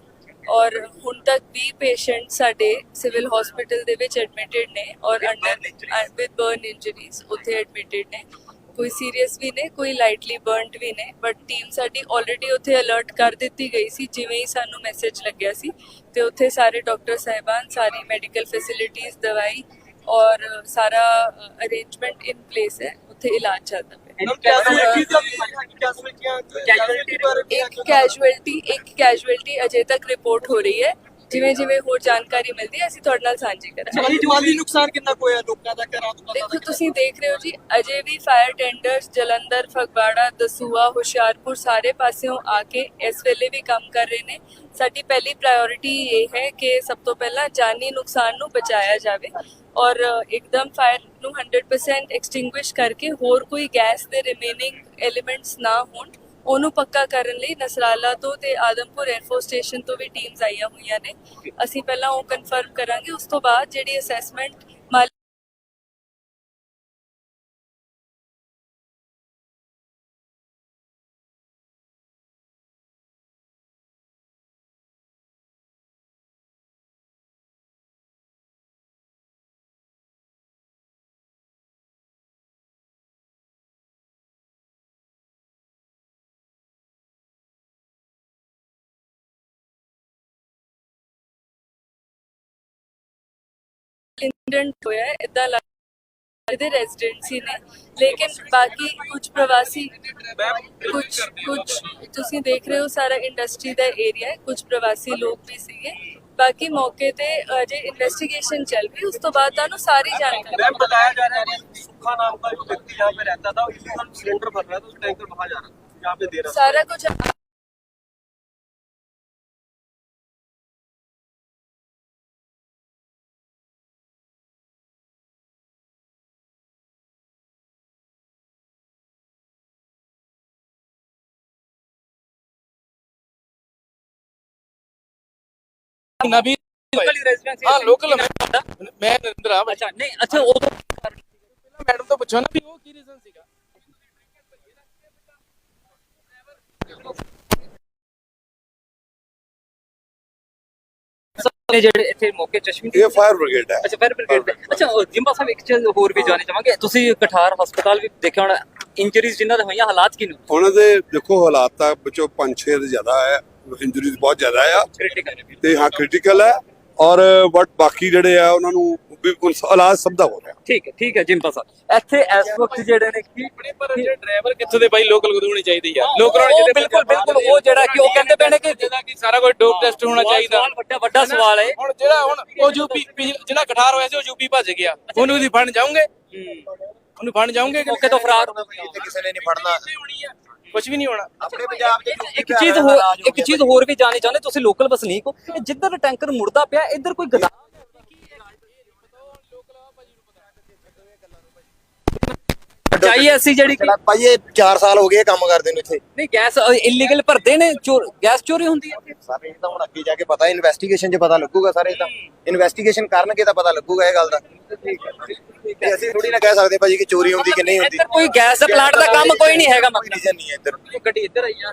ਔਰ ਹੁਣ ਤੱਕ 20 ਪੇਸ਼ੈਂਟ ਸਾਡੇ ਸਿਵਲ ਹਸਪੀਟਲ ਦੇ ਵਿੱਚ ਐਡਮਿਟਡ ਨੇ ਔਰ ਅੰਡਰ ਵਿਦ ਬਰਨ ਇੰਜਰੀਜ਼ ਉੱਥੇ ਐਡਮਿਟਡ ਨੇ। ਕੋਈ ਸੀਰੀਅਸ ਵੀ ਨੇ ਕੋਈ ਲਾਈਟਲੀ ਬਰਨਡ ਵੀ ਨੇ ਬਟ ਟੀਮ ਸਾਡੀ ਆਲਰੇਡੀ ਉੱਥੇ ਅਲਰਟ ਕਰ ਦਿੱਤੀ ਗਈ ਸੀ ਜਿਵੇਂ ਹੀ ਸਾਨੂੰ ਮੈਸੇਜ ਲੱਗਿਆ ਸੀ। ਤੇ ਉੱਥੇ ਸਾਰੇ ਡਾਕਟਰ ਸਾਹਿਬਾਨ ਸਾਰੀ ਮੈਡੀਕਲ ਫੈਸਿਲਿਟੀਆਂ ਦਵਾਈ ਔਰ ਸਾਰਾ ਅਰੇਂਜਮੈਂਟ ਇਨ ਪਲੇਸ ਹੈ ਉੱਥੇ ਇਲਾਜ ਚੱਲਦਾ। ਇੱਕ ਕੈਜੂਅਲਟੀ ਇੱਕ ਕੈਜੂਅਲਟੀ ਅਜੇ ਤੱਕ ਰਿਪੋਰਟ ਹੋ ਰਹੀ ਹੈ। ਜਿਵੇਂ ਜਿਵੇਂ ਹੋਰ ਜਾਣਕਾਰੀ ਮਿਲਦੀ ਹੈ ਅਸੀਂ ਤੁਹਾਡੇ ਨਾਲ ਸਾਂਝੀ ਕਰਾਂਗੇ। ਜਵਾਲੀ ਨੁਕਸਾਨ ਕਿੰਨਾ ਹੋਇਆ ਲੋਕਾਂ ਦਾ ਘਰਾਂ ਤੋਂ ਦੇਖੋ ਤੁਸੀਂ ਦੇਖ ਰਹੇ ਹੋ ਜੀ ਅਜੇ ਵੀ ਫਾਇਰ ਟੈਂਡਰਸ ਜਲੰਧਰ ਫਗਵਾੜਾ ਦਸੂਆ ਹੁਸ਼ਿਆਰਪੁਰ ਸਾਰੇ ਪਾਸਿਓਂ ਆ ਕੇ ਇਸ ਵੇਲੇ ਵੀ ਕੰਮ ਕਰ ਰਹੇ ਨੇ। ਸਾਡੀ ਪਹਿਲੀ ਪ੍ਰਾਇੋਰਟੀ ਇਹ ਹੈ ਕਿ ਸਭ ਤੋਂ ਪਹਿਲਾਂ ਜਾਨੀ ਨੁਕਸਾਨ ਨੂੰ ਬਚਾਇਆ ਜਾਵੇ ਔਰ ਇੱਕਦਮ ਫਾਇਰ ਨੂੰ 100% ਐਕਸਟਿੰਗੁਇਸ਼ ਕਰਕੇ ਹੋਰ ਕੋਈ ਗੈਸ ਦੇ ਰਿਮੇਨਿੰਗ ਐਲੀਮੈਂਟਸ ਨਾ ਹੋਣ। ਉਹਨੂੰ ਪੱਕਾ ਕਰਨ ਲਈ ਨਸਰਾਲਾ ਤੋਂ ਤੇ ਆਦਮਪੁਰ 에ਅਰਫੋਰਸ ਸਟੇਸ਼ਨ ਤੋਂ ਵੀ ਟੀਮਸ ਆਈਆਂ ਹੋਈਆਂ ਨੇ। ਅਸੀਂ ਪਹਿਲਾਂ ਉਹ ਕਨਫਰਮ ਕਰਾਂਗੇ ਉਸ ਤੋਂ ਬਾਅਦ ਜਿਹੜੀ ਅਸੈਸਮੈਂਟ ਇੰਸੀਡੈਂਟ ਹੋਇਆ ਹੈ ਇਦਾਂ ਇਹਦੇ ਰੈਜ਼ੀਡੈਂਸੀ ਨੇ ਲੇਕਿਨ ਬਾਕੀ ਕੁਝ ਪ੍ਰਵਾਸੀ ਕੁਝ ਕੁਝ ਤੁਸੀਂ ਦੇਖ ਰਹੇ ਹੋ ਸਾਰਾ ਇੰਡਸਟਰੀ ਦਾ ਏਰੀਆ ਹੈ ਕੁਝ ਪ੍ਰਵਾਸੀ ਲੋਕ ਵੀ ਸੀਗੇ ਬਾਕੀ ਮੌਕੇ ਤੇ ਅਜੇ ਇਨਵੈਸਟੀਗੇਸ਼ਨ ਚੱਲ ਰਹੀ ਉਸ ਤੋਂ ਬਾਅਦ ਤੁਹਾਨੂੰ ਸਾਰੀ ਜਾਣਕਾਰੀ मैम बताया जा रहा है कि सुखा नाम का जो व्यक्ति यहाँ पे रहता था इलीगल सिलेंडर भर रहा था उस टैंकर बाहर जा रहा था यहाँ पे दे रहा था ਸਾਰਾ ਨਵੀਂ ਲੋਕਲ ਰੈਜ਼ੀਡੈਂਸੀ ਹਾਂ, local ਮੈਂ ਮੈਂ ਨਰਿੰਦਰ ਆ ਅੱਛਾ ਨਹੀਂ ਅੱਛਾ ਉਦੋਂ ਮੈਡਮ ਤੋਂ ਪੁੱਛੋ ਨਾ ਵੀ ਉਹ ਕੀ ਰੀਜ਼ਨ ਸੀਗਾ? ਨੇ ਜਿਹੜੇ ਇੱਥੇ ਮੌਕੇ ਚਸ਼ਮੀ ਇਹ ਫਾਇਰ ਬ੍ਰਿਗੇਡ ਹੈ। ਅੱਛਾ ਫਾਇਰ ਬ੍ਰਿਗੇਡ ਅੱਛਾ ਉਹ ਜਿੰਬਾ ਸਾਹਿਬ ਇੱਕ ਚੀਜ਼ ਹੋਰ ਵੀ ਜਾਣੀ ਚਾਹਾਂਗੇ। ਤੁਸੀਂ ਕਠਾਰ ਹਸਪਤਾਲ ਵੀ ਦੇਖਿਆ ਹੋਣਾ ਇੰਜਰੀਜ਼ ਜਿਨ੍ਹਾਂ ਦੇ ਹੋਈਆਂ ਹਾਲਾਤ ਕੀ ਨੇ ਉਹਨਾਂ ਦੇ ਦੇਖੋ ਹਾਲਾਤ ਤਾਂ ਵਿੱਚੋਂ 5-6 ਦੇ ਜ਼ਿਆਦਾ ਹੈ। ਇੰਜਰੀਜ਼ ਬਹੁਤ ਜ਼ਿਆਦਾ ਆ। ਤੇ ਹਾਂ ਕ੍ਰਿਟੀਕਲ ਹੈ। ਔਰ ਬਟ ਬਾਕੀ ਜਿਹੜੇ ਆ ਉਹਨਾਂ ਨੂੰ ਵੀ ਇਲਾਜ ਸਭ ਦਾ ਹੋ ਰਿਹਾ। ਠੀਕ ਹੈ ਠੀਕ ਹੈ ਜਿੰਬਾ ਸਾਹਿਬ। ਇੱਥੇ ਇਸ ਵਕਤ ਜਿਹੜੇ ਨੇ ਕੀ ਪਰ ਜਿਹੜੇ ਡਰਾਈਵਰ ਕਿੱਥੋਂ ਦੇ ਬਾਈ ਲੋਕਲ ਹੋਣੀ ਚਾਹੀਦੀ ਆ? ਲੋਕਲ ਉਹ ਬਿਲਕੁਲ ਬਿਲਕੁਲ ਉਹ ਜਿਹੜਾ ਕਿ ਉਹ ਕਹਿੰਦੇ ਨੇ ਕਿ ਜਿਹਦਾ ਕਿ ਸਾਰਾ ਕੁਝ ਡੋਪ ਟੈਸਟ ਹੋਣਾ ਚਾਹੀਦਾ। ਵੱਡਾ ਵੱਡਾ ਸਵਾਲ ਹੈ। ਹੁਣ ਜਿਹੜਾ ਹੁਣ ਉਹ ਯੂਪੀ ਜਿਹੜਾ ਕਠਾਰ ਹੋਇਆ ਸੀ ਉਹ ਯੂਪੀ ਭੱਜ ਗਿਆ। ਉਹਨੂੰ ਵੀ ਫੜਨ ਜਾਓਗੇ? ਉਹਨੂੰ ਫੜਨ ਜਾਓਗੇ ਕਿ ਮੌਕੇ ਤੋਂ ਫਰਾਰ ਕਿਸੇ ਨੇ ਨਹੀਂ ਫੜਨਾ। ਕੁਝ ਵੀ ਨਹੀਂ ਹੋਣਾ। ਆਪਣੇ ਪੰਜਾਬ ਦੇ ਇੱਕ ਚੀਜ਼ ਹੋਰ ਇੱਕ ਚੀਜ਼ ਹੋਰ ਵੀ ਜਾਣੀ ਚਾਹੁੰਦੇ ਤੁਸੀਂ ਲੋਕਲ ਵਸਨੀਕ ਹੋ ਇਹ ਜਿੱਧਰ ਟੈਂਕਰ ਮੁੜਦਾ ਪਿਆ ਇੱਧਰ ਕੋਈ ਗਦਾ ਚਾਹੀਏ ਅਸੀਂ ਜਿਹੜੀ ਕਿ ਭਾਈ ਇਹ 4 ਸਾਲ ਹੋ ਗਏ ਇਹ ਕੰਮ ਕਰਦੇ ਨੂੰ ਇੱਥੇ। ਨਹੀਂ ਗੈਸ ਇਲੀਗਲ ਭਰਦੇ ਨੇ ਚੋਰ ਗੈਸ ਚੋਰੀ ਹੁੰਦੀ ਹੈ। ਸਾਰੇ ਇਹ ਤਾਂ ਹੁਣ ਅੱਗੇ ਜਾ ਕੇ ਪਤਾ ਇਨਵੈਸਟੀਗੇਸ਼ਨ 'ਚ ਪਤਾ ਲੱਗੂਗਾ ਸਾਰੇ ਤਾਂ। ਇਨਵੈਸਟੀਗੇਸ਼ਨ ਕਰਨਗੇ ਤਾਂ ਪਤਾ ਲੱਗੂਗਾ ਇਹ ਗੱਲ ਦਾ। ਤੇ ਅਸੀਂ ਥੋੜੀ ਨਾ ਕਹਿ ਸਕਦੇ ਭਾਜੀ ਕਿ ਚੋਰੀ ਹੁੰਦੀ ਕਿ ਨਹੀਂ ਹੁੰਦੀ। ਇੱਧਰ ਕੋਈ ਗੈਸ ਦੇ ਪਲਾਂਟ ਦਾ ਕੰਮ ਕੋਈ ਨਹੀਂ ਹੈਗਾ ਮਤਲਬ। ਰੀਜ਼ਨ ਨਹੀਂ ਹੈ ਇੱਧਰ ਗੱਡੀ ਇੱਧਰ ਆਈ ਆ।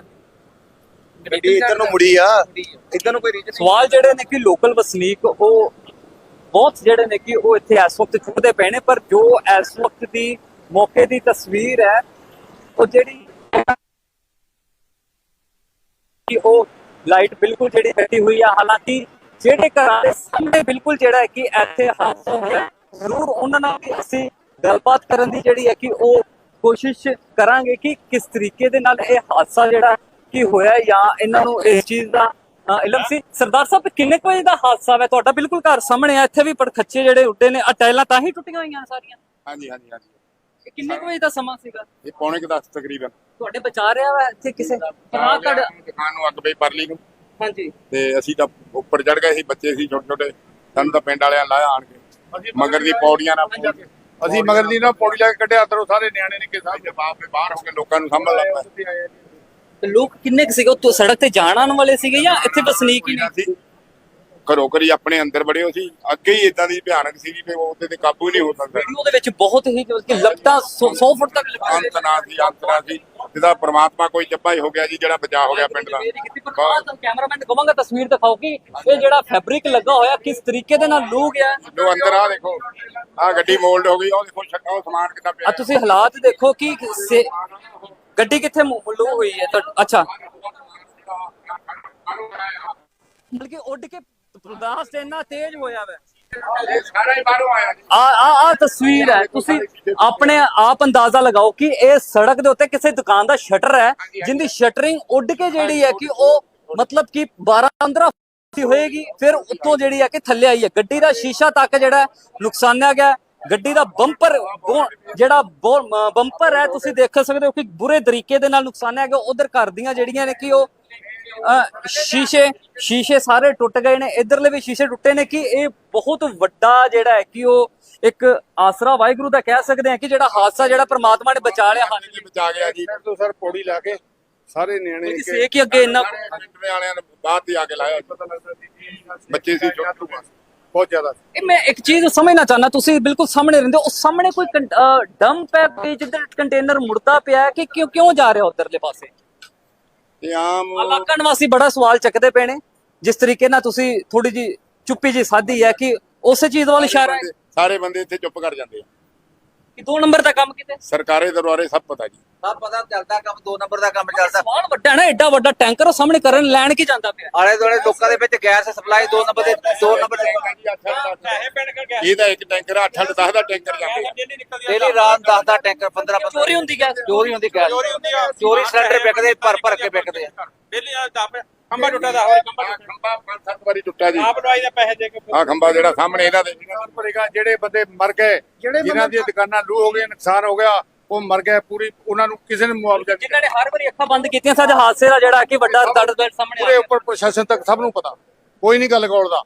ਗੱਡੀ ਇੱਧਰ ਨੂੰ ਮੁੜੀ ਆ। ਇੱਧਰ ਨੂੰ ਕੋਈ ਰੀਜ਼ਨ ਸਵਾਲ ਜਿਹੜੇ ਨੇ ਕਿ ਲੋਕਲ ਵਸਨੀਕ ਉਹ ਬਹੁਤ ਜਿਹੜੇ ਨੇ ਕਿ ਉਹ ਇੱਥੇ ਇਸ ਵਕਤ ਚੁੱਕਦੇ ਪਏ ਨੇ ਪਰ ਜੋ ਇਸ ਵਕਤ ਦੀ ਮੌਕੇ ਦੀ ਤਸਵੀਰ ਹੈ। ਉਹ ਜਿਹੜੀ ਕਿ ਉਹ ਲਾਈਟ ਬਿਲਕੁਲ ਜਿਹੜੀ ਕੱਟੀ ਹੋਈ ਆ। ਹਾਲਾਂਕਿ ਜਿਹੜੇ ਘਰਾਂ ਦੇ ਸਾਹਮਣੇ ਬਿਲਕੁਲ ਜਿਹੜਾ ਹੈ ਕਿ ਇੱਥੇ ਹਾਦਸਾ ਹੋਇਆ ਜ਼ਰੂਰ ਉਹਨਾਂ ਨਾਲ ਵੀ ਅਸੀਂ ਗੱਲਬਾਤ ਕਰਨ ਦੀ ਜਿਹੜੀ ਹੈ ਕਿ ਉਹ ਕੋਸ਼ਿਸ਼ ਕਰਾਂਗੇ ਕਿ ਕਿਸ ਤਰੀਕੇ ਦੇ ਨਾਲ ਇਹ ਹਾਦਸਾ ਜਿਹੜਾ ਕੀ ਹੋਇਆ ਜਾਂ ਇਹਨਾਂ ਨੂੰ ਇਸ ਚੀਜ਼ ਦਾ ਇਲਮ ਸੀ। ਸਰਦਾਰ ਸਾਹਿਬ, ਕਿੰਨੇ ਕੁ ਵਜੇ ਦਾ ਹਾਦਸਾ ਹੈ ਤੁਹਾਡਾ ਬਿਲਕੁਲ ਘਰ ਸਾਹਮਣੇ ਆ। ਇੱਥੇ ਵੀ ਪੜਖੱਚੇ ਜਿਹੜੇ ਉੱਡੇ ਨੇ। ਆ ਟਾਈਲਾਂ ਤਾਂ ਹੀ ਟੁੱਟੀਆਂ ਹੋਈਆਂ ਸਾਰੀਆਂ। ਹਾਂਜੀ ਹਾਂਜੀ ਹਾਂਜੀ। ਕਿੰਨੇ ਕੁ ਵਜੇ ਦਾ ਸਮਾਂ ਸੀਗਾ? ਇਹ ਪੌਣੇ ਕਿ 10 ਤਕਰੀਬਨ। ਤੁਹਾਡੇ ਬਚਾ ਰਿਹਾ ਵਾ ਇੱਥੇ ਕਿਸੇ? ਹਾਂ ਤੁਹਾਡਾ ਦੁਕਾਨ ਨੂੰ ਅੱਗ ਪਈ ਪਰਲੀ ਨੂੰ। ਹਾਂਜੀ। ਤੇ ਅਸੀਂ ਤਾਂ ਉੱਪਰ ਚੜ ਗਏ ਸੀ ਬੱਚੇ ਸੀ ਛੋਟੇ ਛੋਟੇ। ਸਾਨੂੰ ਤਾਂ ਪਿੰਡ ਵਾਲਿਆਂ ਲਾਇਆ ਆਣ ਕੇ। ਮਗਰ ਦੀ ਪੌੜੀਆਂ ਨਾਲ ਅਸੀਂ ਮਗਰ ਦੀ ਨਾ ਪੌੜੀ ਲਾ ਕੇ ਕੱਢਿਆ ਅੰਦਰੋਂ ਸਾਰੇ ਨਿਆਣੇ ਨਿੱਕੇ ਸਾਹਿਬ ਦੇ ਬਾਪ ਦੇ ਬਾਹਰ ਹੋ ਕੇ ਲੋਕਾਂ ਨੂੰ ਸੰਭਲ ਲੱਗਾ ਤੇ ਲੋਕ ਕਿੰਨੇ ਕੁ ਸੀਗੇ? ਉਹ ਸੜਕ ਤੇ ਜਾਣ ਆਉਣ ਵਾਲੇ ਸੀਗੇ ਜਾਂ ਇੱਥੇ ਵਸਨੀਕ ਹੀ ਨੇ? ਸੀ। ਘਰੋਂ ਘਰੀ ਆਪਣੇ ਅੰਦਰ ਬੜੇ ਹੋ ਸੀ। ਅੱਗੇ ਹੀ ਇਦਾਂ ਦੀ ਭਿਆਨਕ ਸੀ ਕਿ ਉਹਦੇ ਤੇ ਕਾਬੂ ਹੀ ਨਹੀਂ ਹੋ ਸਕਦਾ। ਵੀਡੀਓ ਦੇ ਵਿੱਚ ਬਹੁਤ ਹੀ ਕਿ ਲਪਟਾਂ 100 ਫੁੱਟ ਤੱਕ ਲਪਟਾਂ ਅੰਤ ਨਾ ਸੀ ਅੰਤ ਨਾ ਸੀ। ਜਿਹਦਾ ਪ੍ਰਮਾਤਮਾ ਕੋਈ ਜੱਬਾ ਹੀ ਹੋ ਗਿਆ ਜੀ ਜਿਹੜਾ ਬਚਾ ਹੋ ਗਿਆ ਪਿੰਡ ਦਾ। ਕੈਮਰਾਮੈਨ ਕਹਾਂਗਾ ਤਸਵੀਰ ਦਿਖਾਓ ਕਿ ਇਹ ਜਿਹੜਾ ਫੈਬਰਿਕ ਲੱਗਾ ਹੋਇਆ ਕਿਸ ਤਰੀਕੇ ਦੇ ਨਾਲ ਲੂ ਗਿਆ। ਜੋ ਅੰਦਰ ਆ ਦੇਖੋ। ਆ ਗੱਡੀ ਮੋਲਡ ਹੋ ਗਈ ਉਹ ਦੇਖੋ ਛੱਕਾ ਉਹ ਸਮਾਨ ਕਿੱਦਾਂ ਪਿਆ। ਆ ਤੁਸੀਂ ਹਾਲਾਤ ਦੇਖੋ ਕਿ ਗੱਡੀ ਕਿੱਥੇ ਲੂ ਹੋਈ ਹੈ? ਅੱਛਾ। ਬਲਕਿ ਉੱਡ ਕੇ ਬਰਦਾਸ਼ਤ ਇੰਨਾ ਤੇਜ਼ ਹੋਇਆ ਵੈ। ਸਾਰਾ ਹੀ ਬਾਹਰੋਂ ਆਇਆ ਜੀ ਆ ਆ ਆ ਤਸਵੀਰ ਹੈ। ਤੁਸੀਂ ਆਪਣੇ ਆਪ ਅੰਦਾਜ਼ਾ ਲਗਾਓ ਕਿ ਇਹ ਸੜਕ ਦੇ ਉੱਤੇ ਕਿਸੇ ਦੁਕਾਨ ਦਾ ਸ਼ਟਰ ਹੈ, ਜਿੰਦੀ ਸ਼ਟਰਿੰਗ ਉੱਡ ਕੇ ਜਿਹੜੀ ਹੈ ਕਿ ਉਹ ਮਤਲਬ ਕਿ 12 15 ਫੁੱਟ ਹੋਏਗੀ, ਫਿਰ ਉੱਤੋਂ ਜਿਹੜੀ ਹੈ ਕਿ ਥੱਲੇ ਆਈ ਹੈ। ਗੱਡੀ ਦਾ ਸ਼ੀਸ਼ਾ ਤੱਕ ਜਿਹੜਾ ਨੁਕਸਾਨਿਆ ਗਿਆ ਗੱਡੀ ਦਾ ਬੰਪਰ ਜਿਹੜਾ ਬੰਪਰ ਹੈ, ਤੁਸੀਂ ਦੇਖ ਸਕਦੇ ਹੋ ਕਿ ਬੁਰੇ ਤਰੀਕੇ ਦੇ ਨਾਲ ਨੁਕਸਾਨਿਆ ਗਿਆ। ਉਧਰ ਘਰ ਦੀਆਂ ਜਿਹੜੀਆਂ ਨੇ ਕਿ ਉਹ ਸ਼ੀਸ਼ੇ ਸ਼ੀਸ਼ੇ ਸਾਰੇ ਟੁੱਟ ਗਏ ਨੇ। ਇਧਰਲੇ ਵੀ ਸ਼ੀਸ਼ੇ ਟੁੱਟੇ ਨੇ ਕਿ ਇਹ ਬਹੁਤ ਵੱਡਾ ਜਿਹੜਾ ਹੈ ਕਿ ਉਹ ਇੱਕ ਆਸਰਾ ਵਾਹਿਗੁਰੂ ਦਾ ਕਹਿ ਸਕਦੇ ਹਾਂ ਕਿ ਜਿਹੜਾ ਹਾਦਸਾ ਜਿਹੜਾ ਪ੍ਰਮਾਤਮਾ ਨੇ ਬਚਾ ਲਿਆ। ਜੀ ਬਚਾ ਗਿਆ ਜੀ। ਤੋਂ ਸਰ ਪੌੜੀ ਲਾ ਕੇ ਸਾਰੇ ਨਿਆਣੇ ਬਲਕਿ ਸੇਕ ਹੀ ਅੱਗੇ ਇੰਨਾ ਪਿੰਡ ਵਾਲਿਆਂ ਨੇ ਬਾਅਦ ਹੀ ਆ ਕੇ ਲਾਇਆ ਬੱਚੇ ਸੀ ਛੋਟੇ ਬਹੁਤ ਜ਼ਿਆਦਾ ਇਹ ਮੈਂ ਇੱਕ ਚੀਜ਼ ਸਮਝਣਾ ਚਾਹੁੰਦਾ ਤੁਸੀਂ ਬਿਲਕੁਲ ਸਾਹਮਣੇ ਰਹਿੰਦੇ ਹੋ। ਉਹ ਸਾਹਮਣੇ ਕੋਈ ਡੰਪ ਹੈ ਜਿੱਧਰ ਕੰਟੇਨਰ ਮੁੜਦਾ ਪਿਆ ਹੈ ਕਿ ਕਿਉਂ ਕਿਉਂ ਜਾ ਰਿਹਾ ਉਧਰਲੇ ਪਾਸੇ? ਤੇ ਆਮ ਇਲਾਕਾ ਨਿਵਾਸੀ ਬੜਾ ਸਵਾਲ ਚੱਕਦੇ ਪਏ ਨੇ। ਜਿਸ ਤਰੀਕੇ ਨਾਲ ਤੁਸੀਂ ਥੋੜੀ ਜੀ ਚੁੱਪੀ ਜੀ ਸਾਦੀ ਹੈ ਕਿ ਉਸੇ ਚੀਜ਼ ਵੱਲ ਇਸ਼ਾਰਾ ਹੈ। ਸਾਰੇ ਬੰਦੇ ਇੱਥੇ ਚੁੱਪ ਕਰ ਜਾਂਦੇ ਆ। ਕਿ ਦੋ ਨੰਬਰ ਦਾ ਕੰਮ ਕਿਤੇ? ਸਰਕਾਰੀ ਦਰਬਾਰੇ ਸਭ ਪਤਾ ਜੀ। ਸਭ ਪਤਾ ਚੱਲਦਾ ਕੰਮ ਦੋ ਨੰਬਰ ਦਾ ਕੰਮ ਚੱਲਦਾ। ਸਵਾਲ ਵੱਡਾ ਨਾ ਐਡਾ ਵੱਡਾ ਟੈਂਕਰ ਉਹ ਸਾਹਮਣੇ ਕਰਨ ਲੈਣ ਕੀ ਜਾਂਦਾ ਪਿਆ? ਆਲੇ ਦੁਆਲੇ ਲੋਕਾਂ ਦੇ ਵਿੱਚ ਗੈਸ ਸਪਲਾਈ ਦੋ ਨੰਬਰ ਦੇ ਦੋ ਨੰਬਰ ਦੇ ਇਹ ਤਾਂ ਇੱਕ ਟੈਂਕਰ 8 8 10 ਦਾ ਟੈਂਕਰ ਜਾਂਦੇ ਡੇਲੀ ਰਾਤ 10 ਦਾ ਟੈਂਕਰ 15 15 ਚੋਰੀ ਹੁੰਦੀ ਗੈਸ। ਚੋਰੀ ਹੁੰਦੀ ਗੈਸ। ਚੋਰੀ ਹੁੰਦੀ ਆ। ਚੋਰੀ ਸਿਲੰਡਰ ਵਿਕਦੇ ਭਰ ਭਰ ਕੇ ਵਿਕਦੇ ਆ। ਡੇਲੀ ਆ ਦੱਬ ਖੰਭਾ ਟੁੱਟਾ ਦਾ ਹੋਰ ਖੰਭਾ ਆਹ ਖੰਭਾ ਪੰਜ ਸੱਤ ਵਾਰੀ ਟੁੱਟਾ ਜੀ। ਆਪ ਲਵਾਈ ਦੇ ਪੈਸੇ ਦੇ ਕੇ ਆ ਖੰਭਾ ਜਿਹੜਾ ਸਾਹਮਣੇ ਇਹਨਾਂ ਦੇ। ਭਰੇਗਾ ਜਿਹੜੇ ਬੰਦੇ ਮਰ ਗਏ ਜਿਨ੍ਹਾਂ ਦੀਆਂ ਦੁਕਾਨਾਂ ਲੂ ਹੋ ਗਈਆਂ ਨੁਕਸਾਨ ਹੋ ਗਿਆ ਉਹ ਮਰ ਗਏ ਪੂਰੀ ਉਹਨਾਂ ਨੂੰ ਕਿਸੇ ਨੇ ਮੁਆਵਜ਼ਾ ਨਹੀਂ ਜਿਨ੍ਹਾਂ ਨੇ ਹਰ ਵਾਰੀ ਅੱਖਾਂ ਬੰਦ ਕੀਤੀਆਂ ਸੱਜ ਹਾਦਸੇ ਦਾ ਜਿਹੜਾ ਕਿ ਵੱਡਾ ਦੜ ਦੜ ਸਾਹਮਣੇ ਪੂਰੇ ਉੱਪਰ ਪ੍ਰਸ਼ਾਸਨ ਤੱਕ ਸਭ ਨੂੰ ਪਤਾ ਕੋਈ ਨਹੀਂ ਗੱਲ ਕੋਲਦਾ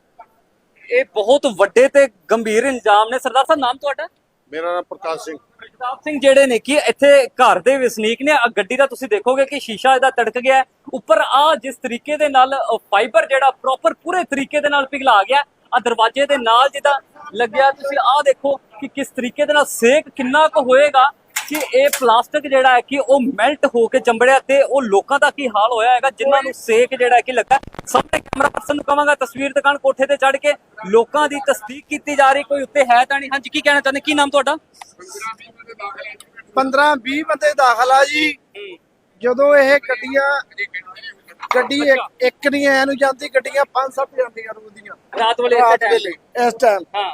ਇਹ ਬਹੁਤ ਵੱਡੇ ਤੇ ਗੰਭੀਰ ਇੰਜਾਮ ਨੇ। ਸਰਦਾਰ ਸਾਹਿਬ ਨਾਮ ਤੁਹਾਡਾ? ਮੇਰਾ ਨਾਮ ਪ੍ਰਕਾਸ਼ ਸਿੰਘ। ਪ੍ਰਤਾਪ ਸਿੰਘ ਜਿਹੜੇ ਨੇ ਕਿ ਇੱਥੇ ਘਰ ਦੇ ਵਸਨੀਕ ਨੇ। ਆਹ ਗੱਡੀ ਦਾ ਤੁਸੀਂ ਦੇਖੋਗੇ ਕਿ ਸ਼ੀਸ਼ਾ ਇਹਦਾ ਤੜਕ ਗਿਆ। ਹੈ। ਉੱਪਰ ਆ ਜਿਸ ਤਰੀਕੇ ਦੇ ਨਾਲ ਫਾਈਬਰ ਜਿਹੜਾ ਪ੍ਰੋਪਰ ਪੂਰੇ ਤਰੀਕੇ ਦੇ ਨਾਲ ਪਿਘਲਾ ਗਿਆ। ਆ ਦਰਵਾਜ਼ੇ ਦੇ ਨਾਲ ਜਿਹਦਾ ਲੱਗਿਆ। ਤੁਸੀਂ ਆਹ ਦੇਖੋ ਕਿ ਕਿਸ ਤਰੀਕੇ ਦੇ ਨਾਲ ਸੇਕ ਕਿੰਨਾ ਕੁ ਹੋਏਗਾ। ਕਿ ਇਹ ਪਲਾਸਟਿਕ ਜਿਹੜਾ ਹੈ ਕਿ ਉਹ ਮੈਲਟ ਹੋ ਕੇ ਚੰਬੜਿਆ ਤੇ ਉਹ ਲੋਕਾਂ ਦਾ ਕੀ ਹਾਲ ਹੋਇਆ ਹੈਗਾ? ਜਿਨ੍ਹਾਂ ਨੂੰ ਸੇਕ ਜਿਹੜਾ ਹੈ ਕਿ ਲੱਗਾ? ਸਾਹਮਣੇ ਕੈਮਰਾ ਪਰਸਨ ਨੂੰ ਕਹਾਂਗਾ ਤਸਵੀਰ ਦੁਕਾਨ ਕੋਠੇ ਤੇ ਚੜ ਕੇ ਲੋਕਾਂ ਦੀ ਤਸਦੀਕ ਕੀਤੀ ਜਾ ਰਹੀ ਕੋਈ ਉੱਤੇ ਹੈ ਤਾਂ ਨਹੀਂ? ਹਾਂਜੀ ਕੀ ਕਹਿਣਾ ਚਾਹੁੰਦੇ? ਕੀ ਨਾਮ ਤੁਹਾਡਾ? 15 20 ਬੰਦੇ ਦਾਖਲ ਆ ਜੀ। ਜਦੋਂ ਇਹ ਗੱਡੀਆਂ ਗੱਡੀ ਇੱਕ- ਨਹੀਂ ਐ ਨੂੰ ਜਾਂਦੀ ਗੱਡੀਆਂ ਪੰਜ ਸੱਤ ਜਾਂਦੀਆਂ ਰੋਦੀਆਂ ਰਾਤ ਵੇਲੇ ਇਸੇ ਰਾਤ ਵੇਲੇ ਇਸ ਟਾਈਮ ਹਾਂ।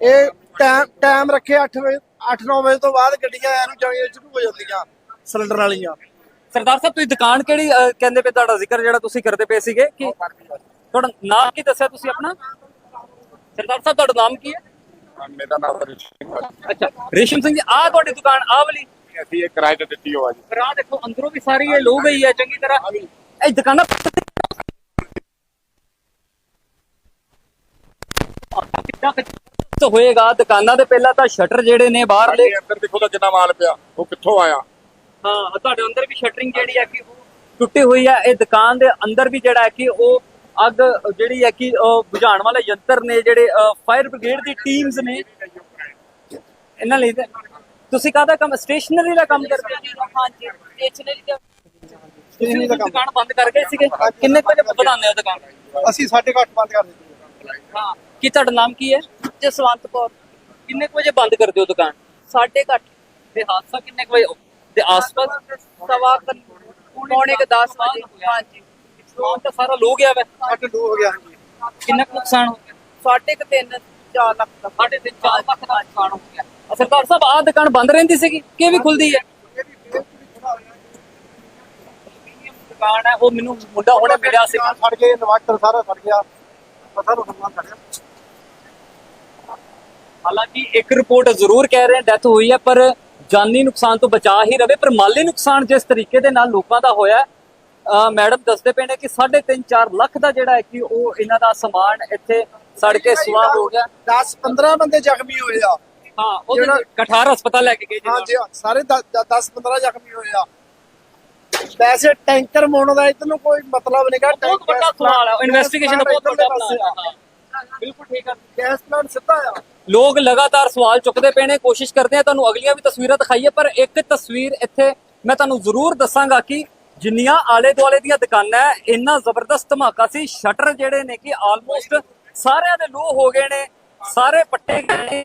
ਇਹ ਟਾਈਮ ਟਾਈਮ ਰੱਖੇ 8 ਵਜੇ 8-9 ਵਜੇ ਤੋਂ ਬਾਅਦ ਗੱਡੀਆਂ ਐ ਨੂੰ ਜਾਣੀਆਂ ਸ਼ੁਰੂ ਹੋ ਜਾਂਦੀਆਂ ਸਿਲੰਡਰ ਵਾਲੀਆਂ। ਸਰਦਾਰ ਸਾਹਿਬ ਤੁਸੀਂ ਦੁਕਾਨ ਕਿਹੜੀ ਅਹ, ਕਹਿੰਦੇ ਪਏ ਤੁਹਾਡਾ ਜ਼ਿਕਰ ਜਿਹੜਾ ਤੁਸੀਂ ਕਰਦੇ ਪਏ ਸੀਗੇ ਕਿ ਤੁਹਾਡਾ ਨਾਮ ਕੀ ਦੱਸਿਆ ਤੁਸੀਂ ਆਪਣਾ? ਸਰਦਾਰ ਸਾਹਿਬ ਤੁਹਾਡਾ ਨਾਮ ਕੀ ਹੈ? ਮੇਰਾ ਨਾਮ ਰਿਸ਼ੀ। ਅੱਛਾ ਰੇਸ਼ਮ ਸਿੰਘ ਜੀ ਆਹ ਤੁਹਾਡੀ ਦੁਕਾਨ ਆਹ ਵਾਲੀ। ਅਸੀਂ ਇਹ ਕਿਰਾਏ ਤੇ ਦਿੱਤੀ ਹੋਆ ਜੀ। ਪਰ ਆਹ ਦੇਖੋ ਅੰਦਰੋਂ ਵੀ ਸਾਰੀ ਇਹ ਲੋ ਗਈ ਹੈ ਚੰਗੀ ਤਰ੍ਹਾਂ। ਇਹ ਦੁਕਾਨਾਂ ਕਿੱਦਾਂ ਕੁ ਹੋਏਗਾ। ਦੁਕਾਨਾਂ ਦੇ ਪਹਿਲਾਂ ਤਾਂ ਸ਼ਟਰ ਜਿਹੜੇ ਨੇ ਬਾਹਰਲੇ ਸਾਡੇ ਅੰਦਰ ਦੇਖੋ ਤਾਂ ਕਿੰਨਾ ਮਾਲ ਪਿਆ ਉਹ ਕਿੱਥੋਂ ਆਇਆ? ਹਾਂ ਤੁਹਾਡੇ ਅੰਦਰ ਵੀ ਸ਼ਟਰਿੰਗ ਜਿਹੜੀ ਹੈ ਕਿ ਉਹ ਟੁੱਟੀ ਹੋਈ ਹੈ ਇਹ ਦੁਕਾਨ ਦੇ ਅੰਦਰ ਵੀ ਜਿਹੜਾ ਹੈ ਕਿ ਉਹ ਅੱਗ ਜਿਹੜੀ ਹੈ ਕਿ ਉਹ ਬੁਝਾਉਣ ਵਾਲੇ ਯੰਤਰ ਨੇ ਜਿਹੜੇ ਫਾਇਰ ਬ੍ਰਿਗੇਡ ਦੀ ਟੀਮਸ ਨੇ। ਇਹਨਾਂ ਲਈ ਤੇ- ਤੁਸੀਂ ਕਾਹਦਾ ਕੰਮ ਸਟੇਸ਼ਨਰੀ ਦਾ ਕੰਮ ਕਰਦੇ ਹੋ? ਹਾਂਜੀ। ਸਟੇਸ਼ਨਰੀ ਦਾ ਤੁਸੀਂ ਦੁਕਾਨ ਬੰਦ ਕਰ ਗਏ ਸੀਗੇ? ਕਿੰਨੇ ਕੁ ਵਜੇ ਵਧਾਉਂਦੇ ਹੋ ਦੁਕਾਨ? ਅਸੀਂ 8:30 ਬੰਦ ਕਰ ਦਿੱਤੀ। ਹਾਂ। ਕੀ ਤੁਹਾਡਾ ਨਾਮ ਕੀ ਹੈ? ਜਸਵੰਤ ਕੌਰ ਕਿੰਨੇ ਕੁ ਵਜੇ ਬੰਦ ਕਰਦੇ ਹੋ ਦੁਕਾਨ? ਸਾਢੇ ਕੁ ਅੱਠ। ਤੇ ਹਾਦਸਾ ਕਿੰਨੇ ਕੁ ਵਜੇ ਤੇ ਆਸ-ਪਾਸ? ਸਵਾ ਕੁ ਪੌਣੇ ਕੁ 10 ਵਜੇ। ਹਾਂਜੀ। ਸਮਾਨ ਤਾਂ ਸਾਰਾ ਲੋ ਗਿਆ ਵੈ। 8 2 ਹੋ ਗਿਆ ਹਾਂਜੀ। ਕਿੰਨਾ ਕੁ ਨੁਕਸਾਨ ਹੋ ਗਿਆ? ਸਾਢੇ ਕੁ ਤਿੰਨ 4 ਲੱਖ ਦਾ। ਸਾਢੇ ਤਿੰਨ ਚਾਰ ਲੱਖ ਦਾ ਨੁਕਸਾਨ ਹੋ ਗਿਆ। ਸਰਦਾਰ ਸਾਹਿਬ ਆਹ ਦੁਕਾਨ ਬੰਦ ਰਹਿੰਦੀ ਸੀਗੀ? ਕਿ ਇਹ ਵੀ ਖੁੱਲਦੀ ਹੈ? ਦੁਕਾਨ ਹੈ ਉਹ ਮੈਨੂੰ ਮੁੰਡਾ ਹੁਣੇ ਮਿਲਿਆ ਸੀ। ਸਾਰਾ ਸੜ ਗਿਆ। ਪਤਾ ਨੂੰ ਸਮਾਨ ਸੜ ਗਿਆ ਹਾਲਾਂਕਿ ਇੱਕ ਰਿਪੋਰਟ ਜ਼ਰੂਰ ਕਹਿ ਰਹੇ ਡੈਥ ਹੋਈ ਹੈ ਪਰ ਜਾਨੀ ਨੁਕਸਾਨ ਤੋਂ ਬਚਾ ਹੀ ਰਵੇ ਪਰ ਮਾਲੀ ਨੁਕਸਾਨ ਜਿਸ ਤਰੀਕੇ ਦੇ ਨਾਲ ਲੋਕਾਂ ਦਾ ਹੋਇਆ ਮੈਡਮ ਦੱਸਦੇ ਪਏ ਨੇ ਕਿ 3.5 4 ਲੱਖ ਦਾ ਜਿਹੜਾ ਹੈ ਕਿ ਉਹ ਇਹਨਾਂ ਦਾ ਸਮਾਨ ਇੱਥੇ ਸੜ ਕੇ ਸੁਆਹ ਹੋ ਗਿਆ। 10 15 ਬੰਦੇ ਜ਼ਖਮੀ ਹੋਏ ਆ। ਹਾਂ ਉਹ ਕਠਾਰ ਹਸਪਤਾਲ ਲੈ ਕੇ ਗਏ ਜੀ ਹਾਂ ਸਾਰੇ 10 15 ਜ਼ਖਮੀ ਹੋਏ ਆ। ਵੈਸੇ ਟੈਂਕਰ ਮੋਣ ਦਾ ਇਤਨੂੰ ਕੋਈ ਮਤਲਬ ਨਹੀਂਗਾ ਬਹੁਤ ਵੱਡਾ ਸਵਾਲ ਹੈ ਇਨਵੈਸਟੀਗੇਸ਼ਨ ਦਾ ਬਹੁਤ ਵੱਡਾ ਬਿਲਕੁਲ ਠੀਕ ਹੈ ਗੈਸ ਪਲਾਂਟ ਸਿੱਧਾ ਆ। ਲੋਕ ਲਗਾਤਾਰ ਸਵਾਲ ਚੁੱਕਦੇ ਪਏ ਨੇ, ਕੋਸ਼ਿਸ਼ ਕਰਦੇ ਆ, ਤੁਹਾਨੂੰ ਅਗਲੀਆਂ ਵੀ ਤਸਵੀਰਾਂ ਦਿਖਾਈਏ, ਪਰ ਇੱਕ ਤਸਵੀਰ ਇੱਥੇ ਮੈਂ ਤੁਹਾਨੂੰ ਜ਼ਰੂਰ ਦੱਸਾਂਗਾ ਕਿ ਜਿੰਨੀਆਂ ਆਲੇ ਦੁਆਲੇ ਦੀਆਂ ਦੁਕਾਨਾਂ ਹੈ ਇੰਨਾ ਜ਼ਬਰਦਸਤ ਧਮਾਕਾ ਸੀ। ਸ਼ਟਰ ਜਿਹੜੇ ਨੇ ਕਿ ਆਲਮੋਸਟ ਸਾਰਿਆਂ ਦੇ ਲੋ ਹੋ ਗਏ ਨੇ, ਸਾਰੇ ਪੱਟੇ ਗਏ ਨੇ।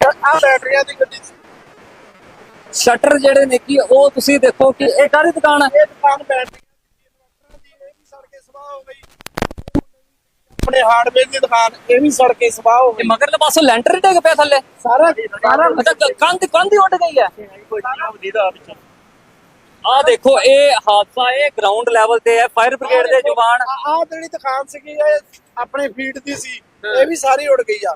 ਆ ਬੈਟਰੀਆਂ ਦੀ ਗੱਡੀ ਸ਼ਟਰ ਜਿਹੜੇ ਨੇ ਕਿ ਉਹ ਤੁਸੀਂ ਦੇਖੋ ਕਿ ਇਹ ਕਾਹਦੀ ਦੁਕਾਨ ਹੈ ਇਹ ਦੁਕਾਨ ਬੈਟਰੀ ਦੀ ਇਹ ਵੀ ਸੜ ਕੇ ਸਵਾਹ ਹੋ ਗਈ। ਆਪਣੇ ਹਾਰਡਵੇਅਰ ਦੀ ਦੁਕਾਨ ਇਹ ਵੀ ਸੜ ਕੇ ਸਵਾਹ ਹੋ ਤੇ ਗਈ। ਮਗਰਲੇ ਪਾਸੋਂ ਲੈਂਟਰ ਹੀ ਡਿੱਗ ਪਿਆ ਥੱਲੇ। ਸਾਰਾ ਸਾਰਾ ਅੱਛਾ ਕ- ਕੰਧ ਕੰਧ ਹੀ ਉੱਡ ਗਈ ਹੈ। ਆ ਦੇਖੋ ਇਹ ਹਾਦਸਾ ਇਹ ਗਰਾਊਂਡ ਲੈਵਲ ਤੇ ਹੈ ਫਾਇਰ ਬ੍ਰਿਗੇਡ ਦੇ ਜਵਾਨ। ਆਹ ਜਿਹੜੀ ਦੁਕਾਨ ਸੀਗੀ ਇਹ ਆਪਣੇ ਫੀਡ ਦੀ ਸੀ ਇਹ ਵੀ ਸਾਰੀ ਉੜ ਗਈ ਆ।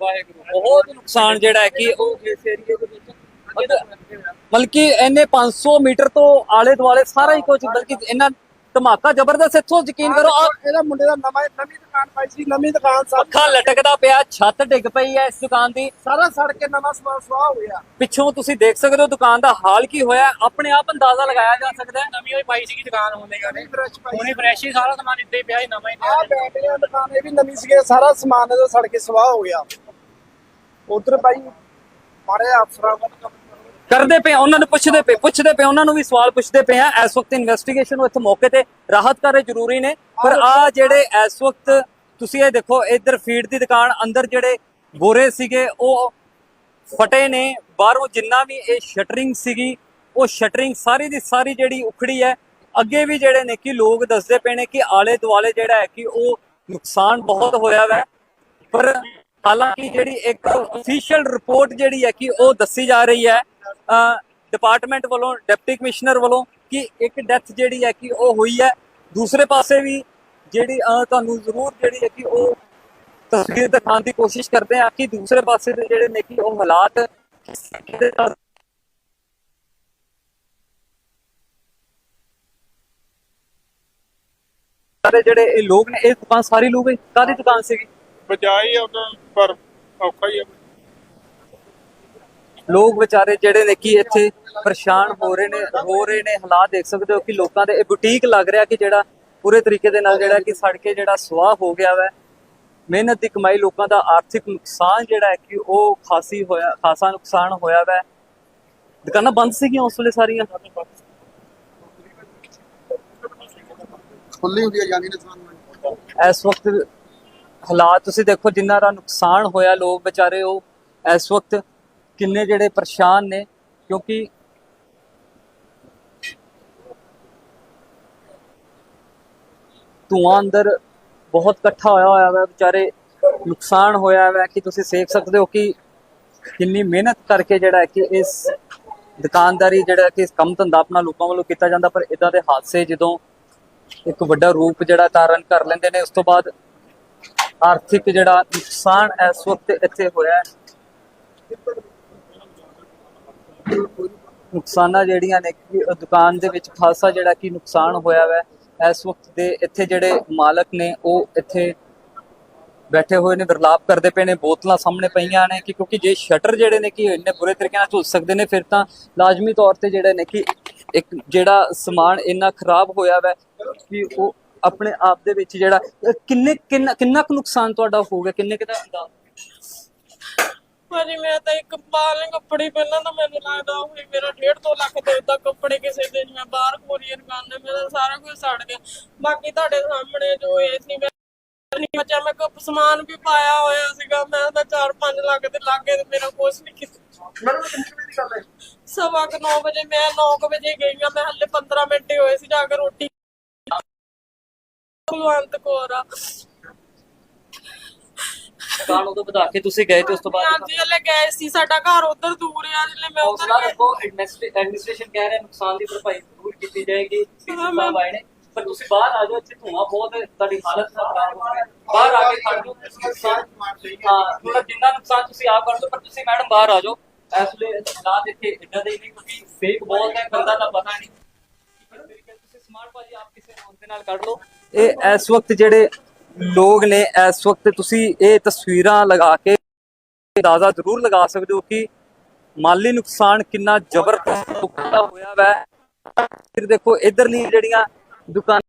ਵਾਹਿਗੁਰੂ। ਬਹੁਤ ਨੁਕਸਾਨ ਜਿਹੜਾ ਹੈ ਕਿ ਉਹ ਇਸ ਏਰੀਏ ਦੇ ਵਿੱਚ ਮਤਲਬ ਕਿ ਇਹਨੇ 500 ਮੀਟਰ ਤੋਂ ਆਲੇ ਦੁਆਲੇ ਸਾਰਾ ਹੀ ਕੁਝ ਬਲਕਿ ਇਹਨਾਂ ਧਮਾਕਾ ਜ਼ਬਰਦਸਤ ਇੱਥੋਂ ਯਕੀਨ ਕਰੋ ਆ ਇਹਦਾ ਮੁੰਡੇ ਦਾ ਨਵਾਂ ਨਵੀਂ ਦੁਕਾਨ ਪਾਈ ਸੀ ਨਵੀਂ ਦੁਕਾਨ ਸਾਰੀ ਅੱਖਾਂ ਲਟਕਦਾ ਪਿਆ ਛੱਤ ਡਿੱਗ ਪਈ ਹੈ ਇਸ ਦੁਕਾਨ ਦੀ। ਸਾਰਾ ਸੜ ਕੇ ਨਵਾਂ ਸਮਾਨ ਸਵਾਹ ਹੋ ਗਿਆ। ਪਿੱਛੋਂ ਤੁਸੀਂ ਦੇਖ ਸਕਦੇ ਹੋ ਦੁਕਾਨ ਦਾ ਹਾਲ ਕੀ ਹੋਇਆ ਆਪਣੇ ਆਪ ਅੰਦਾਜ਼ਾ ਲਗਾਇਆ ਜਾ ਸਕਦਾ ਹੈ। ਨਵੀਂ ਹੋਈ ਪਾਈ ਸੀਗੀ ਦੁਕਾਨ ਹੁੰਦੇ ਗਾ ਨਵੀਂ ਫਰੈਸ਼ ਪਾਈ ਹੁਣੇ ਫਰੈਸ਼ ਹੀ ਸਾਰਾ ਸਮਾਨ ਇੱਥੇ ਹੀ ਪਿਆ ਸੀ ਨਵਾਂ ਹੀ ਆ ਬੈਟਰੀਆਂ ਦੀ ਦੁਕਾਨ ਇਹ ਵੀ ਨਵੀਂ ਸੀਗੀ ਸਾਰਾ ਸਮਾਨ ਇਹਦਾ ਸੜ ਕੇ ਸਵਾਹ ਹੋ ਗਿਆ। ਉਧਰ ਭਾਈ ਮਾਰੇ ਅਫਸਰਾਂ ਵੱਲ ਕੰਮ ਕਰਦੇ ਪਏ ਉਹਨਾਂ ਨੂੰ ਪੁੱਛਦੇ ਪਏ ਪੁੱਛਦੇ ਪਏ ਉਹਨਾਂ ਨੂੰ ਵੀ ਸਵਾਲ ਪੁੱਛਦੇ ਪਏ ਆ। ਇਸ ਵਕਤ ਇਨਵੈਸਟੀਗੇਸ਼ਨ ਨੂੰ ਇੱਥੇ ਮੌਕੇ ਤੇ ਰਾਹਤ ਕਰੇ ਜ਼ਰੂਰੀ ਨੇ। ਪਰ ਆ ਜਿਹੜੇ ਇਸ ਵਕਤ ਤੁਸੀਂ ਇਹ ਦੇਖੋ ਇੱਧਰ ਫੀਡ ਦੀ ਦੁਕਾਨ ਅੰਦਰ ਜਿਹੜੇ ਗੋਰੇ ਸੀਗੇ ਉਹ ਫਟੇ ਨੇ। ਬਾਹਰੋਂ ਜਿੰਨਾ ਵੀ ਇਹ ਸ਼ਟਰਿੰਗ ਸੀਗੀ ਉਹ ਸ਼ਟਰਿੰਗ ਸਾਰੀ ਦੀ ਸਾਰੀ ਜਿਹੜੀ ਉਖੜੀ ਹੈ ਅੱਗੇ ਵੀ ਜਿਹੜੇ ਨੇ ਕਿ ਲੋਕ ਦੱਸਦੇ ਪਏ ਨੇ ਕਿ ਆਲੇ ਦੁਆਲੇ ਜਿਹੜਾ ਹੈ ਕਿ ਉਹ ਨੁਕਸਾਨ ਬਹੁਤ ਹੋਇਆ ਹੈ ਪਰ ਹਾਲਾਂਕਿ ਜਿਹੜੀ ਇੱਕ ਅਫੀਸ਼ੀਅਲ ਰਿਪੋਰਟ ਜਿਹੜੀ ਹੈ ਕਿ ਉਹ ਦੱਸੀ ਜਾ ਰਹੀ ਹੈ ਡਿਪਾਰਟਮੈਂਟ ਵੱਲੋਂ ਡਿਪਟੀ ਕਮਿਸ਼ਨਰ ਵੱਲੋਂ ਕਿ ਇੱਕ ਡੈਥ ਜਿਹੜੀ ਹੈ ਕਿ ਉਹ ਹੋਈ ਹੈ। ਦੂਸਰੇ ਪਾਸੇ ਵੀ ਜਿਹੜੀ ਤੁਹਾਨੂੰ ਜ਼ਰੂਰ ਜਿਹੜੀ ਹੈ ਕਿ ਉਹ ਤਸਵੀਰ ਦਿਖਾਉਣ ਦੀ ਕੋਸ਼ਿਸ਼ ਕਰਦੇ ਆ ਕਿ ਦੂਸਰੇ ਪਾਸੇ ਦੇ ਜਿਹੜੇ ਨੇ ਕਿ ਉਹ ਹਾਲਾਤ ਸਾਰੇ ਜਿਹੜੇ ਇਹ ਲੋਕ ਨੇ, ਇਹ ਦੁਕਾਨ ਸਾਰੀ ਲੂ ਗਈ? ਕਾਦੀ ਦੁਕਾਨ ਸੀਗੀ? ਬਚਾਈ ਉਹਨਾਂ ਪਰ ਔਖਾ ਹੀ ਆ। ਲੋਕ ਵਿਚਾਰੇ ਜਿਹੜੇ ਨੇ ਕਿ ਇੱਥੇ ਪਰੇਸ਼ਾਨ ਹੋ ਰਹੇ ਨੇ ਰੋ ਰਹੇ ਨੇ ਹਾਲਾਤ ਦੇਖ ਸਕਦੇ ਹੋ ਕਿ ਲੋਕਾਂ ਦੇ ਇਹ ਬੁਟੀਕ ਲੱਗ ਰਿਹਾ ਕਿ ਜਿਹੜਾ ਪੂਰੇ ਤਰੀਕੇ ਦੇ ਨਾਲ ਜਿਹੜਾ ਕਿ ਸੜ ਕੇ ਜਿਹੜਾ ਸਵਾਹ ਹੋ ਗਿਆ ਵੈ। ਮਿਹਨਤ ਦੀ ਕਮਾਈ ਲੋਕਾਂ ਦਾ ਆਰਥਿਕ ਨੁਕਸਾਨ ਜਿਹੜਾ ਹੈ ਕਿ ਉਹ ਖਾਸੀ ਹੋਇਆ ਖਾਸਾ ਨੁਕਸਾਨ ਹੋਇਆ ਵੈ। ਦੁਕਾਨਾਂ ਬੰਦ ਸੀਗੀਆਂ ਉਸ ਵੇਲੇ ਸਾਰੀਆਂ? ਖੁੱਲੀ ਹੁੰਦੀ ਹੈ ਜਾਂਦੀ ਨੇ ਇਸ ਵਕਤ ਹਾਲਾਤ ਤੁਸੀਂ ਦੇਖੋ, ਜਿੰਨਾ ਦਾ ਨੁਕਸਾਨ ਹੋਇਆ ਲੋਕ ਵਿਚਾਰੇ, ਉਹ ਇਸ ਵਕਤ ਕਿੰਨੇ ਜਿਹੜੇ ਪਰੇਸ਼ਾਨ ਨੇ, ਕਿਉਂਕਿ ਧੂਆਂ ਅੰਦਰ ਬਹੁਤ ਇਕੱਠਾ ਹੋਇਆ ਹੋਇਆ ਹੈ ਵਿਚਾਰੇ ਨੁਕਸਾਨ ਹੋਇਆ ਹੈ ਕਿ ਤੁਸੀਂ ਦੇਖ ਸਕਦੇ ਹੋ ਕਿ ਕਿੰਨੀ ਮਿਹਨਤ ਕਰਕੇ ਜਿਹੜਾ ਹੈ ਕਿ ਇਸ ਦੁਕਾਨਦਾਰੀ ਜਿਹੜਾ ਕਿ ਕੰਮ ਧੰਦਾ ਆਪਣਾ ਲੋਕਾਂ ਵੱਲੋਂ ਕੀਤਾ ਜਾਂਦਾ, ਪਰ ਇਦਾਂ ਦੇ ਹਾਦਸੇ ਜਦੋਂ ਇੱਕ ਵੱਡਾ ਰੂਪ ਜਿਹੜਾ ਧਾਰਨ ਕਰ ਲੈਂਦੇ ਨੇ, ਉਸ ਤੋਂ ਬਾਅਦ ਆਰਥਿਕ ਜਿਹੜਾ ਨੁਕਸਾਨ ਇਸ ਵਕਤ ਇੱਥੇ ਹੋਇਆ ਹੈ। ਨੁਕਸਾਨਾਂ ਜਿਹੜੀਆਂ ਨੇ ਦੁਕਾਨ ਦੇ ਵਿੱਚ ਖਾਸਾ ਜਿਹੜਾ ਕਿ ਨੁਕਸਾਨ ਹੋਇਆ ਹੈ ਇਸ ਵਕਤ ਦੇ ਇੱਥੇ ਜਿਹੜੇ ਮਾਲਕ ਨੇ, ਉਹ ਇੱਥੇ ਬੈਠੇ ਹੋਏ ਨੇ, ਵਿਰਲਾਪ ਕਰਦੇ ਪਏ ਨੇ, ਬੋਤਲਾਂ ਸਾਹਮਣੇ ਪਈਆਂ ਨੇ ਕਿ ਕਿਉਂਕਿ ਜੇ ਸ਼ਟਰ ਜਿਹੜੇ ਨੇ ਕਿ ਇੰਨੇ ਬੁਰੇ ਤਰੀਕੇ ਨਾਲ ਝੁਲ ਸਕਦੇ ਨੇ, ਫਿਰ ਤਾਂ ਲਾਜ਼ਮੀ ਤੌਰ ਤੇ ਜਿਹੜੇ ਨੇ ਕਿ ਇੱਕ ਜਿਹੜਾ ਸਮਾਨ ਇੰਨਾ ਖਰਾਬ ਹੋਇਆ ਵੈ ਕਿ ਉਹ ਆਪਣੇ ਆਪ ਦੇ ਵਿੱਚ ਜਿਹੜਾ ਕਿੰਨੇ ਕਿੰਨਾ ਕਿੰਨਾ ਕੁ ਨੁਕਸਾਨ ਤੁਹਾਡਾ ਹੋ ਗਿਆ? ਕਿੰਨੇ ਕੁ ਦਾ ਅੰਦਾਜ਼ ਭਾਜੀ ਮੈਂ ਤਾਂ ਇੱਕ ਬਾਲ ਕੱਪੜੇ ਪਹਿਲਾਂ ਤਾਂ ਮੈਨੂੰ ਲੱਗਦਾ ਹੋਈ ਮੇਰਾ 1.5 ਤੋਂ ਲੱਖ ਦੇ ਦਾ ਕੱਪੜੇ ਕਿਸੇ ਦੇ ਮੈਂ ਬਾਹਰ ਕੋਰੀਅਰ ਕਰਨੇ ਮੇਰਾ ਸਾਰਾ ਕੁਝ ਸੜ ਗਿਆ। ਬਾਕੀ ਤੁਹਾਡੇ ਸਾਹਮਣੇ ਜੋ ਇਹ ਸੀ ਮੈਂ ਨਹੀਂ ਬਚਿਆ ਮੈਂ ਕੱਪ ਸਮਾਨ ਵੀ ਪਾਇਆ ਹੋਇਆ ਸੀਗਾ ਮੈਂ ਤਾਂ 4-5 ਲੱਖ ਦੇ ਲਾਗੇ ਤੇ ਮੇਰਾ ਕੁਝ ਨਹੀਂ ਕੀਤਾ। ਮੈਨੂੰ ਕਿੰਨੀ ਕੁ ਦੀ ਗੱਲ ਹੈ? ਸਵਾ ਕੁ 9 ਵਜੇ ਮੈਂ 9 ਵਜੇ ਗਈ ਆ ਮੈਂ ਹੱਲੇ 15 ਮਿੰਟ ਹੀ ਹੋਏ ਸੀ ਜਾ ਕੇ ਰੋਟੀ ਕੁਲਵੰਤ ਕੌਰ ਆ। ਦੁਕਾਨ ਉਦੋਂ ਵਧਾ ਕੇ ਤੁਸੀਂ ਗਏ ਤੇ ਉਸ ਤੋਂ ਬਾਅਦ ਹਾਂਜੀ ਹਲੇ ਗਏ ਸੀ ਸਾਡਾ ਘਰ ਉਧਰ ਦੂਰ ਆ ਜਿਲੇ ਮੈਂ ਉਧਰ ਹੌਸਲਾ ਰੱਖੋ ਐਡਮਿਨਿਸਟ੍ਰੇਸ਼ਨ ਕਹਿ ਰਿਹਾ ਨੁਕਸਾਨ ਦੀ ਭਰਪਾਈ ਜ਼ਰੂਰ ਕੀਤੀ ਜਾਏਗੀ ਸੀਸੀ ਸਾਹਿਬ ਆਏ ਨੇ। ਪਰ ਤੁਸੀਂ ਬਾਹਰ ਆ ਜਾਓ ਇੱਥੇ ਧੂਆਂ ਬਹੁਤ ਹੈ ਤੁਹਾਡੀ ਹਾਲਤ ਖਰਾਬ ਹੋ ਰਹੀ ਹੈ। ਬਾਹਰ ਆ ਕੇ ਖੜ ਜਾਓ ਤੁਸੀਂ ਨੁਕਸਾਨ ਹਾਂ ਥੋੜਾ ਜਿੰਨਾ ਨੁਕਸਾਨ ਤੁਸੀਂ ਆਪ ਕਰ ਦਿਓ ਪਰ ਤੁਸੀਂ ਮੈਡਮ ਬਾਹਰ ਆ ਜਾਓ। ਇਸ ਵੇਲੇ ਹਾਲਾਤ ਇੱਥੇ ਇਦਾਂ ਦੇ ਨਹੀਂ ਕਿਉਂਕਿ ਫੇਕ ਬਹੁਤ ਹੈ ਬੰਦਾ ਦਾ ਪਤਾ ਨਹੀਂ। ਤੁਸੀਂ ਸਮਾਰਟ ਭਾਜੀ ਆਪ ਕਿਸੇ ਫੋਨ ਦੇ ਨਾਲ ਕੱਢ ਲਓ। ਇਹ ਇਸ ਵਕਤ ਜਿਹੜੇ ਲੋਕ ਨੇ, ਇਸ ਵਕਤ ਤੁਸੀਂ ਇਹ ਤਸਵੀਰਾਂ ਲਗਾ ਕੇ ਅੰਦਾਜ਼ਾ ਜ਼ਰੂਰ ਲਗਾ ਸਕਦੇ ਹੋ ਕਿ ਮਾਲੀ ਨੁਕਸਾਨ ਕਿੰਨਾ ਜ਼ਬਰਦਸਤ ਹੋਇਆ ਵੈ। ਫਿਰ ਦੇਖੋ ਇਧਰਲੀ ਜਿਹੜੀਆਂ ਦੁਕਾਨਾਂ